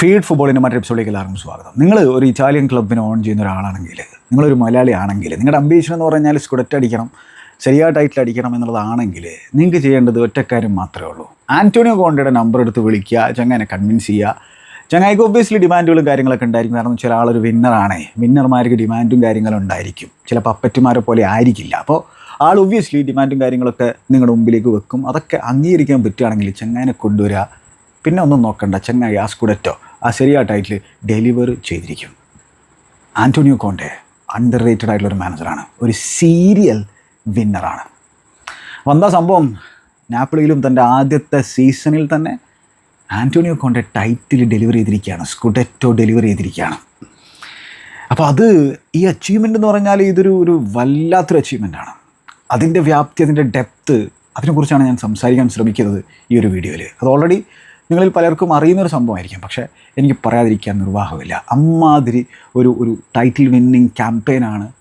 Feed ഫുട്ബോളിന്റെ മറ്റൊരു എപ്പിസോഡിലേക്ക് എല്ലാവർക്കും സ്വാഗതം. നിങ്ങൾ ഒരു ഇറ്റാലിയൻ ക്ലബിന് ഓൺ ചെയ്യുന്ന ഒരാളാണെങ്കിൽ നിങ്ങളൊരു മലയാളി ആണെങ്കിൽ നിങ്ങളുടെ അംബീഷൻ എന്ന് പറഞ്ഞാൽ സ്കുഡറ്റ് അടിക്കണം ശരിയായ ടൈറ്റിൽ അടിക്കണം എന്നുള്ളതാണെങ്കിൽ നിങ്ങൾക്ക് ചെയ്യേണ്ടത് ഒറ്റക്കാര്യം മാത്രമേ ഉള്ളൂ. ആന്റോണിയോ കോണ്ടയുടെ നമ്പർ എടുത്ത് വിളിക്കുക ചങ്ങനെ കൺവിൻസ് ചെയ്യുക. ചങ്ങായിക്ക് ഒബ്വിയസ്ലി ഡിമാൻഡുകളും കാര്യങ്ങളൊക്കെ ഉണ്ടായിരിക്കും. കാരണം ചില ആളൊരു വിന്നറാണേ വിന്നർമാർക്ക് ഡിമാൻഡും കാര്യങ്ങളും ഉണ്ടായിരിക്കും. ചില പപ്പറ്റുമാരെ പോലെ ആയിരിക്കില്ല. അപ്പോൾ ആൾ ഒബ്വിയസ്ലി ഡിമാൻഡും കാര്യങ്ങളൊക്കെ നിങ്ങളുടെ മുമ്പിലേക്ക് വെക്കും. അതൊക്കെ അംഗീകരിക്കാൻ പറ്റുകയാണെങ്കിൽ ചങ്ങാനെ കൊണ്ടുവരിക. പിന്നെ ഒന്നും നോക്കണ്ട. ചങ്ങായി ആ സ്കുഡറ്റോ? ആ ശരിയായ ടൈറ്റിൽ ഡെലിവർ ചെയ്തിരിക്കും. ആന്റോണിയോ കോണ്ടെ അണ്ടർ റേറ്റഡ് ആയിട്ടുള്ള ഒരു മാനേജറാണ് ഒരു സീരിയൽ വിന്നറാണ് വന്ന സംഭവം നാപ്പിളിയിലും തന്റെ ആദ്യത്തെ സീസണിൽ തന്നെ ആന്റോണിയോ കോണ്ടെ ടൈറ്റിൽ ഡെലിവർ ചെയ്തിരിക്കുകയാണ്. സ്കുഡറ്റോ ഡെലിവർ ചെയ്തിരിക്കുകയാണ്. അപ്പോൾ അത് ഈ അച്ചീവ്മെന്റ് എന്ന് പറഞ്ഞാൽ ഇതൊരു ഒരു വല്ലാത്തൊരു അച്ചീവ്മെന്റാണ് അതിന്റെ വ്യാപ്തി അതിന്റെ ഡെപ്ത് അതിനെക്കുറിച്ചാണ് ഞാൻ സംസാരിക്കാൻ ശ്രമിക്കുന്നത് ഈ ഒരു വീഡിയോയിൽ അത് ഓൾറെഡി നിങ്ങളിൽ പലർക്കും അറിയുന്നൊരു സംഭവമായിരിക്കും. പക്ഷേ എനിക്ക് പറയാതിരിക്കാൻ നിർവാഹമില്ല. അമ്മാതിരി ഒരു ഒരു ടൈറ്റിൽ വിന്നിങ് ക്യാമ്പയിനാണ്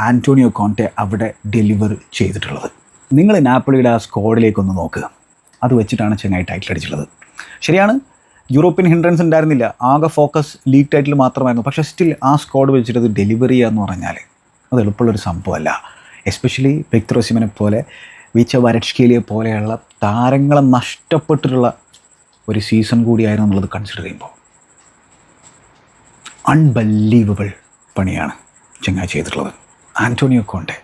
ആന്റോണിയോ കോണ്ടെ അവിടെ ഡെലിവർ ചെയ്തിട്ടുള്ളത്. നിങ്ങൾ നാപ്പിളിയുടെ ആ സ്ക്വാഡിലേക്കൊന്ന് നോക്കുക. അത് വെച്ചിട്ടാണ് ചെങ്ങായി ടൈറ്റിൽ അടിച്ചിട്ടുള്ളത്. ശരിയാണ് യൂറോപ്യൻ ഹിൻഡ്രൻസ് ഉണ്ടായിരുന്നില്ല. ആകെ ഫോക്കസ് ലീഗ് ടൈറ്റിൽ മാത്രമായിരുന്നു. പക്ഷേ സ്റ്റിൽ ആ സ്ക്വാഡ് വെച്ചിട്ട് അത് ഡെലിവറി ചെയ്യാന്ന് പറഞ്ഞാൽ അത് എളുപ്പമുള്ളൊരു സംഭവമല്ല. എസ്പെഷ്യലി പെക്ട്രോസിമിനെ പോലെ വിച്ച വരട്ഷ്കേലിയെ പോലെയുള്ള താരങ്ങളെ നഷ്ടപ്പെട്ടിട്ടുള്ള ഒരു സീസൺ കൂടിയായിരുന്നു എന്നുള്ളത് കൺസിഡർ ചെയ്യുമ്പോൾ. അൺബലീവബിൾ പണിയാണ് ചെങ്ങാ ചെയ്തിട്ടുള്ളത്. ആന്റോണിയോ കോണ്ടെ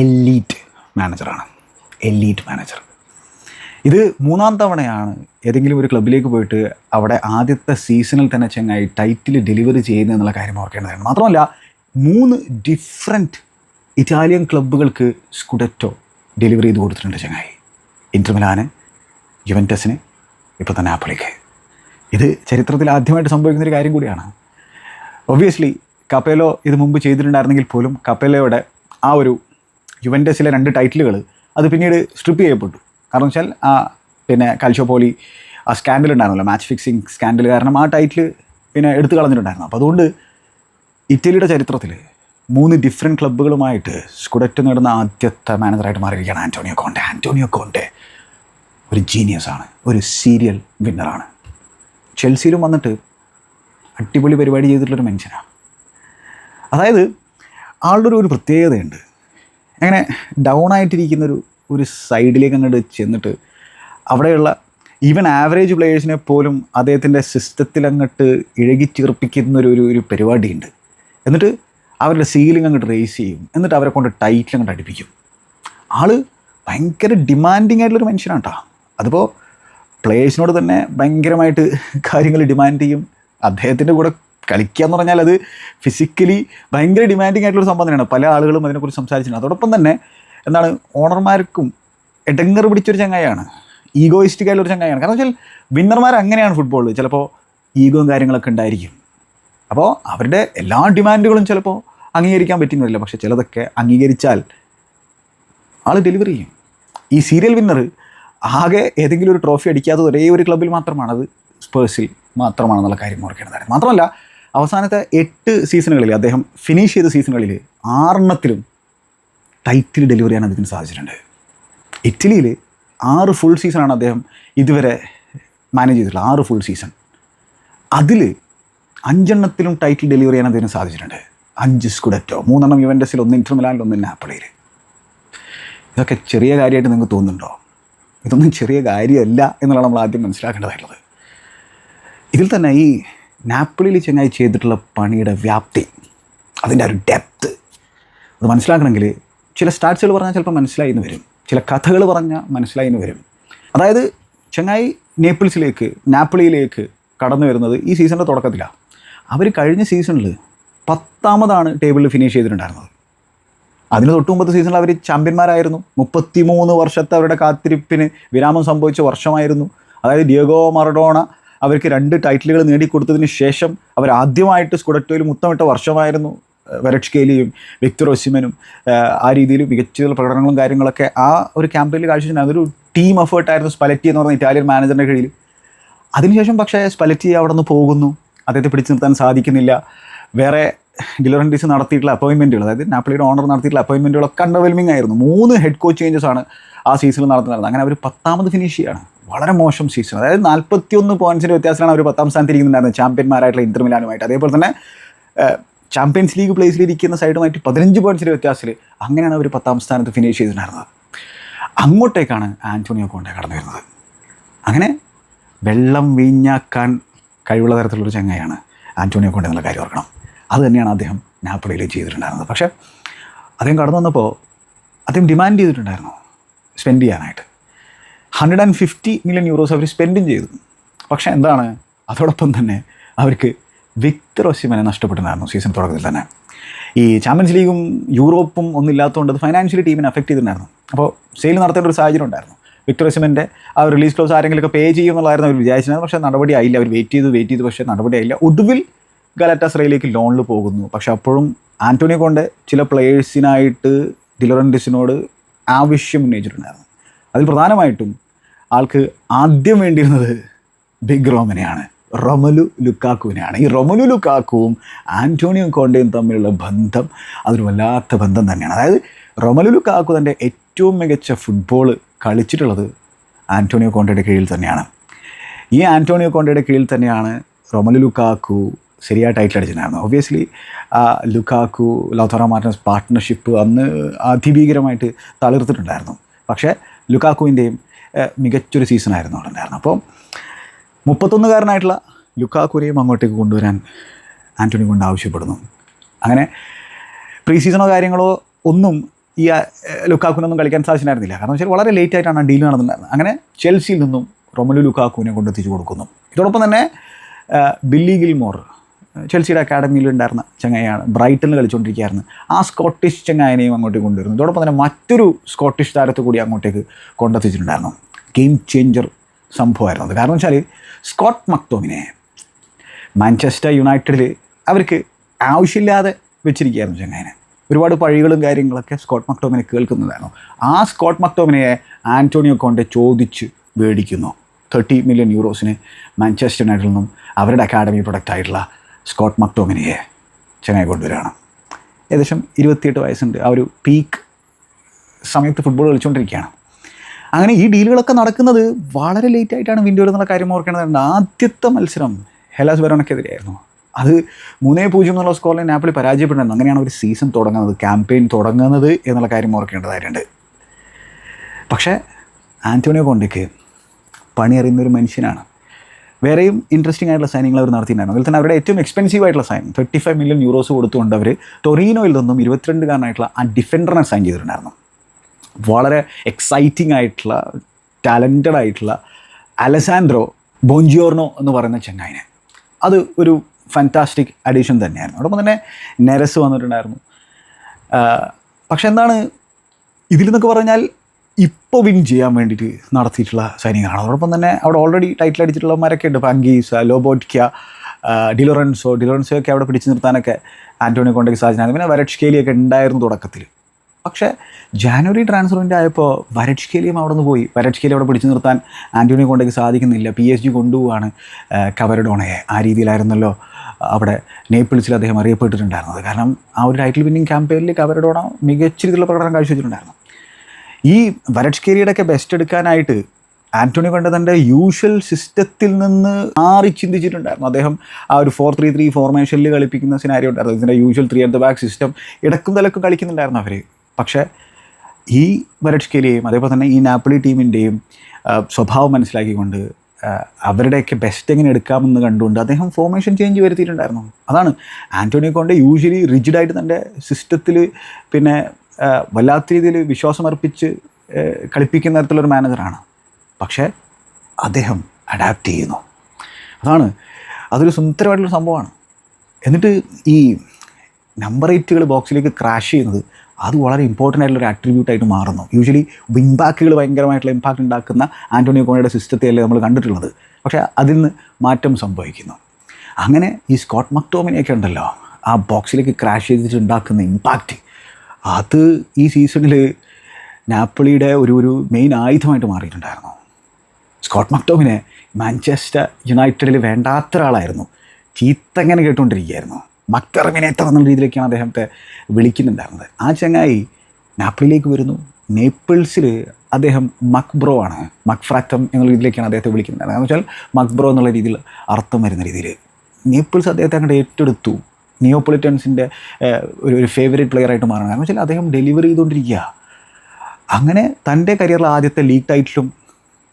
എലീറ്റ് മാനേജറാണ് എലീറ്റ് മാനേജർ ഇത് മൂന്നാം തവണയാണ് ഏതെങ്കിലും ഒരു ക്ലബിലേക്ക് പോയിട്ട് അവിടെ ആദ്യത്തെ സീസണിൽ തന്നെ ചെങ്ങായി ടൈറ്റിൽ ഡെലിവറി ചെയ്യുന്നത് എന്നുള്ള കാര്യം ഓർക്കേണ്ടതാണ്. മാത്രമല്ല മൂന്ന് ഡിഫറെന്റ് ഇറ്റാലിയൻ ക്ലബ്ബുകൾക്ക് സ്കുഡറ്റോ ഡെലിവറി ചെയ്ത് കൊടുത്തിട്ടുണ്ട് ചങ്ങായി. ഇന്റർമിലാന് യുവന്റസിന് ഇപ്പോൾ തന്നെ ആപ്പിളിക്ക് ഇത് ചരിത്രത്തിൽ ആദ്യമായിട്ട് സംഭവിക്കുന്ന ഒരു കാര്യം കൂടിയാണ്. ഒബ്വിയസ്ലി കപ്പേലോ ഇത് മുമ്പ് ചെയ്തിട്ടുണ്ടായിരുന്നെങ്കിൽ പോലും കപ്പേലോയുടെ ആ ഒരു യുവന്റസിലെ രണ്ട് ടൈറ്റിലുകൾ അത് പിന്നീട് സ്ട്രിപ്പ് ചെയ്യപ്പെട്ടു. കാരണം വെച്ചാൽ ആ പിന്നെ കാൽച്ചോപോലി ആ സ്കാൻഡൽ ഉണ്ടായിരുന്നല്ലോ. മാച്ച് ഫിക്സിങ് സ്കാൻഡൽ കാരണം ആ ടൈറ്റിൽ പിന്നെ എടുത്തു കളഞ്ഞിട്ടുണ്ടായിരുന്നു. അപ്പോൾ അതുകൊണ്ട് ഇറ്റലിയുടെ ചരിത്രത്തിൽ മൂന്ന് ഡിഫറെന്റ് ക്ലബ്ബുകളുമായിട്ട് സ്കുഡറ്റ് നേടുന്ന ആദ്യത്തെ മാനേജറായിട്ട് മാറിയിരിക്കുകയാണ് ആന്റോണിയോ കോണ്ടെ ആന്റോണിയോ കോണ്ടെ ഒരു ജീനിയസ് ആണ് ഒരു സീരിയൽ വിന്നറാണ് ചെൽസിയിലും വന്നിട്ട് അടിപൊളി പരിപാടി ചെയ്തിട്ടുള്ളൊരു മനുഷ്യനാണ്. അതായത് ആളുടെ ഒരു പ്രത്യേകതയുണ്ട്. അങ്ങനെ ഡൗൺ ആയിട്ടിരിക്കുന്ന ഒരു ഒരു സൈഡിലേക്ക് അങ്ങോട്ട് ചെന്നിട്ട് അവിടെയുള്ള ഈവൻ ആവറേജ് പ്ലേയേഴ്സിനെ പോലും അദ്ദേഹത്തിന്റെ സിസ്റ്റത്തിൽ അങ്ങോട്ട് ഇഴകി ചേർപ്പിക്കുന്ന ഒരു ഒരു ഒരു പരിപാടിയുണ്ട്. എന്നിട്ട് അവരുടെ സീലിംഗ് അങ്ങോട്ട് റേസ് ചെയ്യും. എന്നിട്ട് അവരെ കൊണ്ട് ടൈറ്റിൽ അങ്ങോട്ട് അടിപ്പിക്കും. ആൾ ഭയങ്കര ഡിമാൻഡിങ് ആയിട്ടുള്ളൊരു മനുഷ്യനാണ് കേട്ടോ അതിപ്പോൾ പ്ലേയേഴ്സിനോട് തന്നെ ഭയങ്കരമായിട്ട് കാര്യങ്ങൾ ഡിമാൻഡ് ചെയ്യും. അദ്ദേഹത്തിന്റെ കൂടെ കളിക്കുക എന്ന് പറഞ്ഞാൽ അത് ഫിസിക്കലി ഭയങ്കര ഡിമാൻഡിങ് ആയിട്ടുള്ള സംഭവം തന്നെയാണ് പല ആളുകളും അതിനെക്കുറിച്ച് സംസാരിച്ചിട്ടുണ്ട്. അതോടൊപ്പം തന്നെ എന്താണ് ഓണർമാർക്കും എടങ്ങർ പിടിച്ചൊരു ചങ്ങായാണ് ഈഗോയിസ്റ്റിക് ആയിട്ടുള്ള ഒരു ചങ്ങായാണ് കാരണം വെച്ചാൽ വിന്നർമാർ അങ്ങനെയാണ് ഫുട്ബോളിൽ ചിലപ്പോൾ ഈഗോയും കാര്യങ്ങളൊക്കെ ഉണ്ടായിരിക്കും. അപ്പോൾ അവരുടെ എല്ലാ ഡിമാൻഡുകളും ചിലപ്പോൾ അംഗീകരിക്കാൻ പറ്റുന്നില്ല പക്ഷേ ചിലതൊക്കെ അംഗീകരിച്ചാൽ ആൾ ഡെലിവറി ചെയ്യും. ഈ സീരിയൽ വിന്നർ ആകെ ഏതെങ്കിലും ഒരു ട്രോഫി അടിക്കാത്ത ഒരേ ഒരു ക്ലബ്ബിൽ മാത്രമാണ് അത് സ്പേഴ്സിൽ മാത്രമാണെന്നുള്ള കാര്യം ഓർക്കേണ്ടതാണ് മാത്രമല്ല അവസാനത്തെ എട്ട് സീസണുകളിൽ അദ്ദേഹം ഫിനിഷ് ചെയ്ത സീസണുകളിൽ ആറെണ്ണത്തിലും ടൈറ്റിൽ ഡെലിവറി ചെയ്യാൻ അദ്ദേഹത്തിന് സാധിച്ചിട്ടുണ്ട്. ഇറ്റലിയിൽ ആറ് ഫുൾ സീസണാണ് അദ്ദേഹം ഇതുവരെ മാനേജ് ചെയ്തിട്ടുള്ളത്. ആറ് ഫുൾ സീസൺ അതിൽ അഞ്ചെണ്ണത്തിലും ടൈറ്റിൽ ഡെലിവറി ചെയ്യാൻ അദ്ദേഹത്തിന് സാധിച്ചിട്ടുണ്ട്. അഞ്ച് സ്കുഡറ്റോ മൂന്നെണ്ണം യുവന്റെസിൽ ഒന്ന് ഇന്റർമിലാനിൽ ഒന്ന് നാപ്പിളയിൽ ഇതൊക്കെ ചെറിയ കാര്യമായിട്ട് നിങ്ങൾക്ക് തോന്നുന്നുണ്ടോ? ഇതൊന്നും ചെറിയ കാര്യമല്ല എന്നുള്ളതാണ് നമ്മൾ ആദ്യം മനസ്സിലാക്കേണ്ടതായിട്ടുള്ളത്. ഇതിൽ തന്നെ ഈ നാപ്പിളിയിൽ ചെങ്ങായി ചെയ്തിട്ടുള്ള പണിയുടെ വ്യാപ്തി അതിന്റെ ഒരു ഡെപ്ത്ത് അത് മനസ്സിലാക്കണമെങ്കിൽ ചില സ്റ്റാറ്റ്സുകൾ പറഞ്ഞാൽ ചിലപ്പോൾ മനസ്സിലായി എന്ന് വരും. ചില കഥകൾ പറഞ്ഞാൽ മനസ്സിലായി എന്ന് വരും. അതായത് ചെങ്ങായി നേപ്പിൾസിലേക്ക് നാപ്പിളിയിലേക്ക് കടന്നു വരുന്നത് ഈ സീസണിന്റെ തുടക്കത്തിലാണ്. അവർ കഴിഞ്ഞ സീസണിൽ പത്താമതാണ് ടേബിളിൽ ഫിനിഷ് ചെയ്തിട്ടുണ്ടായിരുന്നത്. അതിന് തൊട്ട് മുമ്പത്തെ സീസണിൽ അവർ ചാമ്പ്യന്മാരായിരുന്നു. മുപ്പത്തിമൂന്ന് വർഷത്തെ അവരുടെ കാത്തിരിപ്പിന് വിരാമം സംഭവിച്ച വർഷമായിരുന്നു. അതായത് ഡിയോഗോ മറഡോണ അവർക്ക് രണ്ട് ടൈറ്റിലുകൾ നേടിക്കൊടുത്തതിന് ശേഷം അവർ ആദ്യമായിട്ട് സ്കുഡറ്റോയിൽ മുത്തമിട്ട വർഷമായിരുന്നു വെരട്ഷ്കേലിയും വിക്ടർ ഒസിമനും ആ രീതിയിൽ മികച്ച പ്രകടനങ്ങളും കാര്യങ്ങളൊക്കെ ആ ഒരു ക്യാമ്പയിൽ കാഴ്ച അതൊരു ടീം എഫേർട്ടായിരുന്നു സ്പലറ്റി എന്ന് പറഞ്ഞ ഇറ്റാലിയൻ മാനേജറിന്റെ കീഴിൽ. അതിനുശേഷം പക്ഷേ സ്പലറ്റി അവിടെ നിന്ന് പോകുന്നു. അദ്ദേഹത്തെ പിടിച്ചു നിർത്താൻ സാധിക്കുന്നില്ല. വേറെ ഡിലോറന്റീസ് നടത്തിയിട്ടുള്ള അപ്പോയിൻമെന്റുകൾ അതായത് നാപ്പിളിയുടെ ഓണർ നടത്തിയിട്ടുള്ള അപ്പോയിൻമെന്റുകളൊക്കെ അണ്ടർവെൽമിംഗ് ആയിരുന്നു. മൂന്ന് ഹെഡ് കോച്ച് ചേഞ്ചസ് ആണ് ആ സീസണിൽ നടത്തുന്നത് അങ്ങനെ അവർ പത്താമത് ഫിനിഷ് ചെയ്യാണ്. വളരെ മോശം സീസൺ അതായത് നാൽപ്പത്തിയൊന്ന് പോയിന്റ്സിന്റെ വ്യത്യാസത്തിലാണ് അവർ പത്താം സ്ഥാനത്ത് ഇരിക്കുന്നുണ്ടായിരുന്നത്. ചാമ്പ്യന്മാരായിട്ടുള്ള ഇന്റർ മിലാനുമായിട്ട്. അതേപോലെ തന്നെ ചാമ്പ്യൻസ് ലീഗ് പ്ലേസിലിരിക്കുന്ന സൈഡുമായിട്ട് പതിനഞ്ച് പോയിന്റ്സിന്റെ വ്യത്യാസത്തിൽ അങ്ങനെയാണ് അവർ പത്താം സ്ഥാനത്ത് ഫിനിഷ് ചെയ്തിട്ടുണ്ടായിരുന്നത്. അങ്ങോട്ടേക്കാണ് ആന്റോണിയോ കോണ്ടെ കടന്നു വരുന്നത്. അങ്ങനെ വെള്ളം വീഞ്ഞാക്കാൻ കഴിവുള്ള തരത്തിലുള്ളൊരു ചങ്ങയാണ് ആന്റോണിയോ കോണ്ടെ എന്നുള്ള കാര്യം ഓർക്കണം. അത് തന്നെയാണ് അദ്ദേഹം നാപ്പിളിയിൽ ചെയ്തിട്ടുണ്ടായിരുന്നത്. പക്ഷേ അദ്ദേഹം കടന്നു വന്നപ്പോൾ അദ്ദേഹം ഡിമാൻഡ് ചെയ്തിട്ടുണ്ടായിരുന്നു സ്പെൻഡ് ചെയ്യാനായിട്ട്. Hundred and fifty million euros അവർ സ്പെൻഡും ചെയ്തു. പക്ഷേ എന്താണ്? അതോടൊപ്പം തന്നെ അവർക്ക് വിക്ടർ ഒസിമനെ നഷ്ടപ്പെട്ടിട്ടുണ്ടായിരുന്നു സീസൺ തുടക്കത്തിൽ തന്നെ. ഈ ചാമ്പ്യൻസ് ലീഗും യൂറോപ്പും ഒന്നുമില്ലാത്തതുകൊണ്ട് അത് ഫൈനാൻഷ്യലി ടീമിനെ അഫക്റ്റ് ചെയ്തിട്ടുണ്ടായിരുന്നു. അപ്പോൾ സെയിൽ നടത്തേണ്ട ഒരു സാഹചര്യം ഉണ്ടായിരുന്നു. വിക്ടർ ഒസിമന്റെ ആ റിലീസ് ക്ലോസ് ആരെങ്കിലുമൊക്കെ പേ ചെയ്യുമെന്നുള്ളതായിരുന്നു അവർ വിചാരിച്ചിരുന്നത്. പക്ഷേ നടപടി ആയില്ല. അവർ വെയിറ്റ് ചെയ്തു വെയിറ്റ് ചെയ്തു. പക്ഷേ നടപടി ആയില്ല. ഒടുവിൽ ഗലാറ്റാസ്രയിലേക്ക് ലോണിൽ പോകുന്നു. പക്ഷെ അപ്പോഴും ആന്റോണിയോ കൊണ്ട് ചില പ്ലേയേഴ്സിനായിട്ട് ഡിലറന്റിസിനോട് ആവശ്യം ഉന്നയിച്ചിട്ടുണ്ടായിരുന്നു. അതിൽ പ്രധാനമായിട്ടും ആൾക്ക് ആദ്യം വേണ്ടിയിരുന്നത് ബിഗ് റോമനെയാണ് റൊമലു ലുക്കാക്കുവിനെയാണ്. ഈ റൊമലു ലുക്കാക്കുവും ആന്റോണിയോ കോണ്ടയും തമ്മിലുള്ള ബന്ധം അതൊരു വല്ലാത്ത ബന്ധം തന്നെയാണ്. അതായത് റൊമലു ലുക്കാക്കു തന്റെ ഏറ്റവും മികച്ച ഫുട്ബോൾ കളിച്ചിട്ടുള്ളത് ആന്റോണിയോ കോണ്ടയുടെ കീഴിൽ തന്നെയാണ്. ഈ ആന്റോണിയോ കോണ്ടയുടെ കീഴിൽ തന്നെയാണ് റൊമലു ലുക്കാക്കു ശരിയായ ടൈറ്റിൽ അടിച്ചിട്ടുണ്ടായിരുന്നു ഒബ്വിയസ്ലി ലുക്കാക്കു ലോത്തോറ മാർട്ടിനസ് പാർട്ട്ണർഷിപ്പ് അന്ന് അതിഭീകരമായിട്ട് തളിർത്തിട്ടുണ്ടായിരുന്നു. പക്ഷേ ലുക്കാക്കുവിന്റെയും മികച്ചൊരു സീസണായിരുന്നു അവിടെ ഉണ്ടായിരുന്നു അപ്പോൾ മുപ്പത്തൊന്നുകാരനായിട്ടുള്ള ലുക്കാക്കുരെയും അങ്ങോട്ടേക്ക് കൊണ്ടുവരാൻ ആന്റണി കൊണ്ട് ആവശ്യപ്പെടുന്നു. അങ്ങനെ പ്രീ സീസണോ കാര്യങ്ങളോ ഒന്നും ഈ ലുക്കാക്കുവിനൊന്നും കളിക്കാൻ സാധിച്ചിട്ടുണ്ടായിരുന്നില്ല കാരണം വെച്ചാൽ വളരെ ലേറ്റ് ആയിട്ടാണ് ഡീൽ നടന്നിട്ടുണ്ടായിരുന്നത്. അങ്ങനെ ചെൽസിയിൽ നിന്നും റൊമലു ലുക്കാക്കുവിനെ കൊണ്ടെത്തിച്ചു കൊടുക്കുന്നു. ഇതോടൊപ്പം തന്നെ ബില്ലി ഗിൽമോർ ചെൽസിയുടെ അക്കാഡമിയിൽ ഉണ്ടായിരുന്ന ചങ്ങായാണ് ബ്രൈറ്റണിൽ കളിച്ചുകൊണ്ടിരിക്കുകയായിരുന്നു. ആ സ്കോട്ടിഷ് ചങ്ങായനെയും അങ്ങോട്ടേക്ക് കൊണ്ടുവരുന്നു. ഇതോടൊപ്പം തന്നെ മറ്റൊരു സ്കോട്ടിഷ് താരത്തെ കൂടി അങ്ങോട്ടേക്ക് കൊണ്ടെത്തിച്ചിട്ടുണ്ടായിരുന്നു. ഗെയിം ചേഞ്ചർ സംഭവമായിരുന്നു അത്. കാരണം വെച്ചാൽ സ്കോട്ട് മക്തോമിനെ മാഞ്ചസ്റ്റർ യുണൈറ്റഡിൽ അവർക്ക് ആവശ്യമില്ലാതെ വെച്ചിരിക്കുകയായിരുന്നു ചങ്ങായനെ. ഒരുപാട് പഴികളും കാര്യങ്ങളൊക്കെ സ്കോട്ട് മക്ടോമിനെ കേൾക്കുന്നതായിരുന്നു. ആ സ്കോട്ട് മക്ടോമിനെ ആന്റോണിയോ കോണ്ടെ ചോദിച്ച് മേടിക്കുന്നു. തേർട്ടി മില്യൺ യൂറോസിന് മാഞ്ചസ്റ്റർ യുണൈറ്റഡിൽ നിന്നും അവരുടെ അക്കാഡമി പ്രൊഡക്റ്റ് ആയിട്ടുള്ള സ്കോട്ട് മക്ടോമിനിയെ ചെന്നൈ കൊണ്ടുവരികയാണ്. ഏകദേശം ഇരുപത്തിയെട്ട് വയസ്സുണ്ട്. ആ ഒരു പീക്ക് സമയത്ത് ഫുട്ബോൾ കളിച്ചുകൊണ്ടിരിക്കുകയാണ്. അങ്ങനെ ഈ ഡീലുകളൊക്കെ നടക്കുന്നത് വളരെ ലേറ്റ് ആയിട്ടാണ് വിൻഡോയിൽ എന്നുള്ള കാര്യം ഓർക്കേണ്ടതുണ്ട് ആദ്യത്തെ മത്സരം ഹെലാസ് വെറോണക്കെതിരെയായിരുന്നു അത് മൂന്നേ പൂജ്യം എന്നുള്ള സ്കോറിൽ നാപ്പിളി പരാജയപ്പെട്ടിരുന്നു അങ്ങനെയാണ് ഒരു സീസൺ തുടങ്ങുന്നത് ക്യാമ്പയിൻ തുടങ്ങുന്നത് എന്നുള്ള കാര്യം ഓർക്കേണ്ടതായിട്ടുണ്ട്. പക്ഷേ ആന്റോണിയോ കോണ്ടിക്ക് പണി അറിയുന്ന ഒരു മനുഷ്യനാണ്. വേറെയും ഇൻട്രസ്റ്റിംഗ് ആയിട്ടുള്ള സൈനിങ്ങൾ അവർ നടത്തിയിട്ടുണ്ടായിരുന്നു. അതിൽ തന്നെ അവരുടെ ഏറ്റവും എക്സ്പെൻസീവ് ആയിട്ടുള്ള sign thirty five million euros കൊടുത്തുകൊണ്ട് അവർ ടൊറീനോയിൽ നിന്നും ഇരുപത്തിരണ്ടുകാരനായിട്ടുള്ള ആ ഡിഫൻഡറിനെ സൈൻ ചെയ്തിട്ടുണ്ടായിരുന്നു. വളരെ എക്സൈറ്റിംഗ് ആയിട്ടുള്ള ടാലന്റഡ് ആയിട്ടുള്ള അലസാൻഡ്രോ ബോഞ്ചിയോർണോ എന്ന് പറയുന്ന ചെങ്ങായിനെ. അത് ഒരു ഫാന്റാസ്റ്റിക് അഡീഷൻ തന്നെയായിരുന്നു. അതോടൊപ്പം തന്നെ നെരസ് വന്നിട്ടുണ്ടായിരുന്നു. പക്ഷെ എന്താണ് ഇതിൽ നിന്നൊക്കെ പറഞ്ഞാൽ ഇപ്പോൾ വിൻ ചെയ്യാൻ വേണ്ടിയിട്ട് നടത്തിയിട്ടുള്ള സൈനികനാണ് അതോടൊപ്പം തന്നെ അവിടെ ഓൾറെഡി ടൈറ്റിൽ അടിച്ചിട്ടുള്ളവന്മാരൊക്കെ ഉണ്ട്. പാങ്കീസ് ലോബോട്ടിക്ക ഡിലോറൻസോ ഡിലോറൻസോ ഒക്കെ അവിടെ പിടിച്ചു നിർത്താനൊക്കെ ആന്റോണിയോ കൊണ്ടേക്ക് സാധിച്ചാൽ പിന്നെ വരട്ഷ്കേലിയൊക്കെ ഉണ്ടായിരുന്നു തുടക്കത്തിൽ പക്ഷേ ജാനുവരി ട്രാൻസ്ഫറിന്റെ ആയപ്പോൾ വരട്ഷ്കേലിയും അവിടെ നിന്ന് പോയി. വരട്ഷ്കേലി അവിടെ പിടിച്ചു നിർത്താൻ ആന്റോണിയോ കൊണ്ടേക്ക് സാധിക്കുന്നില്ല. പി എസ് ജി കൊണ്ടുപോവാണ് കവരഡോണയെ. ആ രീതിയിലായിരുന്നല്ലോ അവിടെ നേപ്പിൾസിൽ അദ്ദേഹം അറിയപ്പെട്ടിട്ടുണ്ടായിരുന്നത്. കാരണം ആ ഒരു ടൈറ്റിൽ വിന്നിങ് ക്യാമ്പയിനിൽ കവരഡോണ മികച്ച രീതിയിലുള്ള പ്രകടനം കാഴ്ചവെച്ചിട്ടുണ്ടായിരുന്നു. ഈ വരട്ഷ്കേരിയുടെയൊക്കെ ബെസ്റ്റ് എടുക്കാനായിട്ട് ആന്റോണി കൊണ്ട് തന്റെ യൂഷ്വൽ സിസ്റ്റത്തിൽ നിന്ന് മാറി ചിന്തിച്ചിട്ടുണ്ടായിരുന്നു. അദ്ദേഹം ആ ഒരു ഫോർ ത്രീ ത്രീ ഫോർമേഷനിൽ കളിപ്പിക്കുന്ന സിനാരി ഉണ്ടായിരുന്നു. ഇതിന്റെ usual three at the back system ഇടക്കും തലക്കും കളിക്കുന്നുണ്ടായിരുന്നു അവർ പക്ഷേ ഈ വരട്ഷ്കേലിയെയും അതേപോലെ തന്നെ ഈ നാപ്പിളി ടീമിന്റെയും സ്വഭാവം മനസ്സിലാക്കിക്കൊണ്ട് അവരുടെയൊക്കെ ബെസ്റ്റ് എങ്ങനെ എടുക്കാമെന്ന് കണ്ടുകൊണ്ട് അദ്ദേഹം ഫോർമേഷൻ ചേഞ്ച് വരുത്തിയിട്ടുണ്ടായിരുന്നു. അതാണ് ആന്റോണിയോ കൊണ്ട് യൂഷ്വലി റിജിഡായിട്ട് തന്റെ സിസ്റ്റത്തിൽ പിന്നെ വല്ലാത്ത രീതിയിൽ വിശ്വാസമർപ്പിച്ച് കളിപ്പിക്കുന്ന തരത്തിലൊരു മാനേജറാണ്. പക്ഷേ അദ്ദേഹം അഡാപ്റ്റ് ചെയ്യുന്നു. അതാണ് അതൊരു സുന്ദരമായിട്ടുള്ള സംഭവമാണ്. എന്നിട്ട് ഈ നമ്പർ എയ്റ്റുകൾ ബോക്സിലേക്ക് ക്രാഷ് ചെയ്യുന്നത് അത് വളരെ ഇമ്പോർട്ടന്റ് ആയിട്ടുള്ള ഒരു ആട്രിബ്യൂട്ട് ആയിട്ട് മാറുന്നു. യൂഷ്വലി വിങ് ഭയങ്കരമായിട്ടുള്ള ഇമ്പാക്റ്റ് ഉണ്ടാക്കുന്ന ആന്റോണിയോ കോണയുടെ സിസ്റ്റത്തെ അല്ലേ നമ്മൾ കണ്ടിട്ടുള്ളത്. പക്ഷേ അതിൽ നിന്ന് മാറ്റം സംഭവിക്കുന്നു. അങ്ങനെ ഈ സ്കോട്ട് മക്ടോമിനെയൊക്കെ ഉണ്ടല്ലോ ആ ബോക്സിലേക്ക് ക്രാഷ് ചെയ്തിട്ട് ഉണ്ടാക്കുന്ന ഇമ്പാക്റ്റ് അത് ഈ സീസണിൽ നാപ്പിളിയുടെ ഒരു ഒരു മെയിൻ ആയുധമായിട്ട് മാറിയിട്ടുണ്ടായിരുന്നു. സ്കോട്ട് മക്ടോമിനെ മാഞ്ചസ്റ്റർ യുണൈറ്റഡിൽ വേണ്ടാത്ത ഒരാളായിരുന്നു. ചീത്തങ്ങനെ കേട്ടുകൊണ്ടിരിക്കുകയായിരുന്നു. മക്കറമിനേറ്റർ എന്നുള്ള രീതിയിലേക്കാണ് അദ്ദേഹത്തെ വിളിക്കുന്നുണ്ടായിരുന്നത്. ആ ചങ്ങായി നാപ്പിളിലേക്ക് വരുന്നു. നേപ്പിൾസിൽ അദ്ദേഹം മക്ബ്രോ ആണ്. മക്ഫ്രാറ്റം എന്നുള്ള രീതിയിലേക്കാണ് അദ്ദേഹത്തെ വിളിക്കുന്നത്. എന്ന് വെച്ചാൽ മക്ബ്രോ എന്നുള്ള രീതിയിൽ അർത്ഥം വരുന്ന രീതിയിൽ നേപ്പിൾസ് അദ്ദേഹത്തെ അങ്ങോട്ട് ഏറ്റെടുത്തു. നിയോപൊളിറ്റൻസിന്റെ ഒരു ഒരു ഫേവറേറ്റ് പ്ലെയറായിട്ട് മാറണം കാരണം വെച്ചാൽ അദ്ദേഹം ഡെലിവറി ചെയ്തുകൊണ്ടിരിക്കുക. അങ്ങനെ തന്റെ കരിയറിൽ ആദ്യത്തെ ലീഗ് ടൈറ്റിലും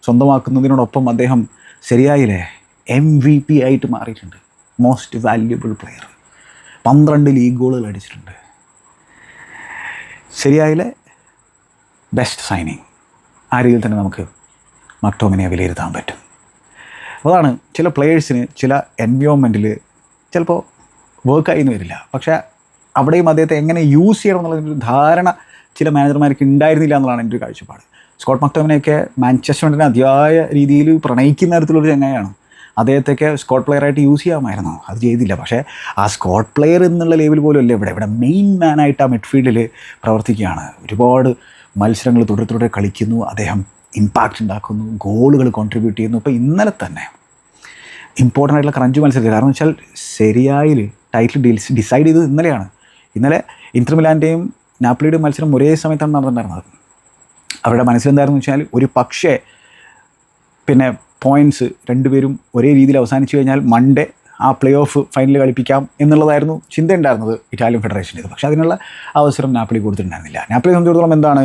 സ്വന്തമാക്കുന്നതിനോടൊപ്പം അദ്ദേഹം ശരിയായില്ലേ? എം വി പി ആയിട്ട് മാറിയിട്ടുണ്ട്. മോസ്റ്റ് വാല്യുബിൾ പ്ലെയർ പന്ത്രണ്ട് ലീഗ് ഗോളുകൾ അടിച്ചിട്ടുണ്ട്. ശരിയായില്ലേ? ബെസ്റ്റ് സൈനിങ് ആ രീതിയിൽ തന്നെ നമുക്ക് മക്ടോമിനെ വിലയിരുത്താൻ പറ്റും. അതാണ് ചില പ്ലെയേഴ്സിന് ചില എൻവയോൺമെന്റിൽ ചിലപ്പോൾ വർക്കായി എന്ന് വരില്ല. പക്ഷേ അവിടെയും അദ്ദേഹത്തെ എങ്ങനെ യൂസ് ചെയ്യണം എന്നുള്ളതിന്റെ ഒരു ധാരണ ചില മാനേജർമാർക്ക് ഉണ്ടായിരുന്നില്ല എന്നുള്ളതാണ് എന്റെ ഒരു കാഴ്ചപ്പാട്. സ്കോട്ട് മക്ടോമിനെയൊക്കെ മാഞ്ചസ്റ്റർ അതിയായ രീതിയിൽ പ്രണയിക്കുന്ന തരത്തിലൊരു ചങ്ങായാണ് അദ്ദേഹത്തെയൊക്കെ സ്കോട്ട് പ്ലെയറായിട്ട് യൂസ് ചെയ്യാമായിരുന്നു. അത് ചെയ്തില്ല. പക്ഷേ ആ സ്കോട്ട് പ്ലെയർ എന്നുള്ള ലെവൽ പോലും അല്ല ഇവിടെ. ഇവിടെ മെയിൻ മാനായിട്ട് ആ മിഡ്ഫീൽഡിൽ പ്രവർത്തിക്കുകയാണ്. ഒരുപാട് മത്സരങ്ങൾ തുടരെ തുടരെ കളിക്കുന്നു. അദ്ദേഹം ഇമ്പാക്റ്റ് ഉണ്ടാക്കുന്നു. ഗോളുകൾ കോൺട്രിബ്യൂട്ട് ചെയ്യുന്നു. ഇപ്പോൾ ഇന്നലെ തന്നെ ഇമ്പോർട്ടന്റ് ആയിട്ടുള്ള ക്രഞ്ച് മത്സരത്തിൽ കാരണം വെച്ചാൽ ശരിയായി ടൈറ്റിൽ ഡീൽസ് ഡിസൈഡ് ചെയ്തത് ഇന്നലെയാണ്. ഇന്നലെ ഇന്റർ മിലാന്റെയും നാപ്പിളിയുടെയും മത്സരം ഒരേ സമയത്താണ് നടന്നിട്ടുണ്ടായിരുന്നത്. അവരുടെ മനസ്സിലെന്തായിരുന്നു വെച്ചാൽ ഒരു പക്ഷേ പിന്നെ പോയിന്റ്സ് രണ്ടുപേരും ഒരേ രീതിയിൽ അവസാനിച്ചു കഴിഞ്ഞാൽ മൺഡേ ആ പ്ലേ ഓഫ് ഫൈനൽ കളിപ്പിക്കാം എന്നുള്ളതായിരുന്നു ചിന്ത ഉണ്ടായിരുന്നത് ഇറ്റാലിയൻ ഫെഡറേഷന്റെ പക്ഷേ അതിനുള്ള അവസരം നാപ്പിളി കൊടുത്തിട്ടുണ്ടായിരുന്നില്ല. നാപ്പിളി സംബന്ധിച്ചിടത്തോളം എന്താണ്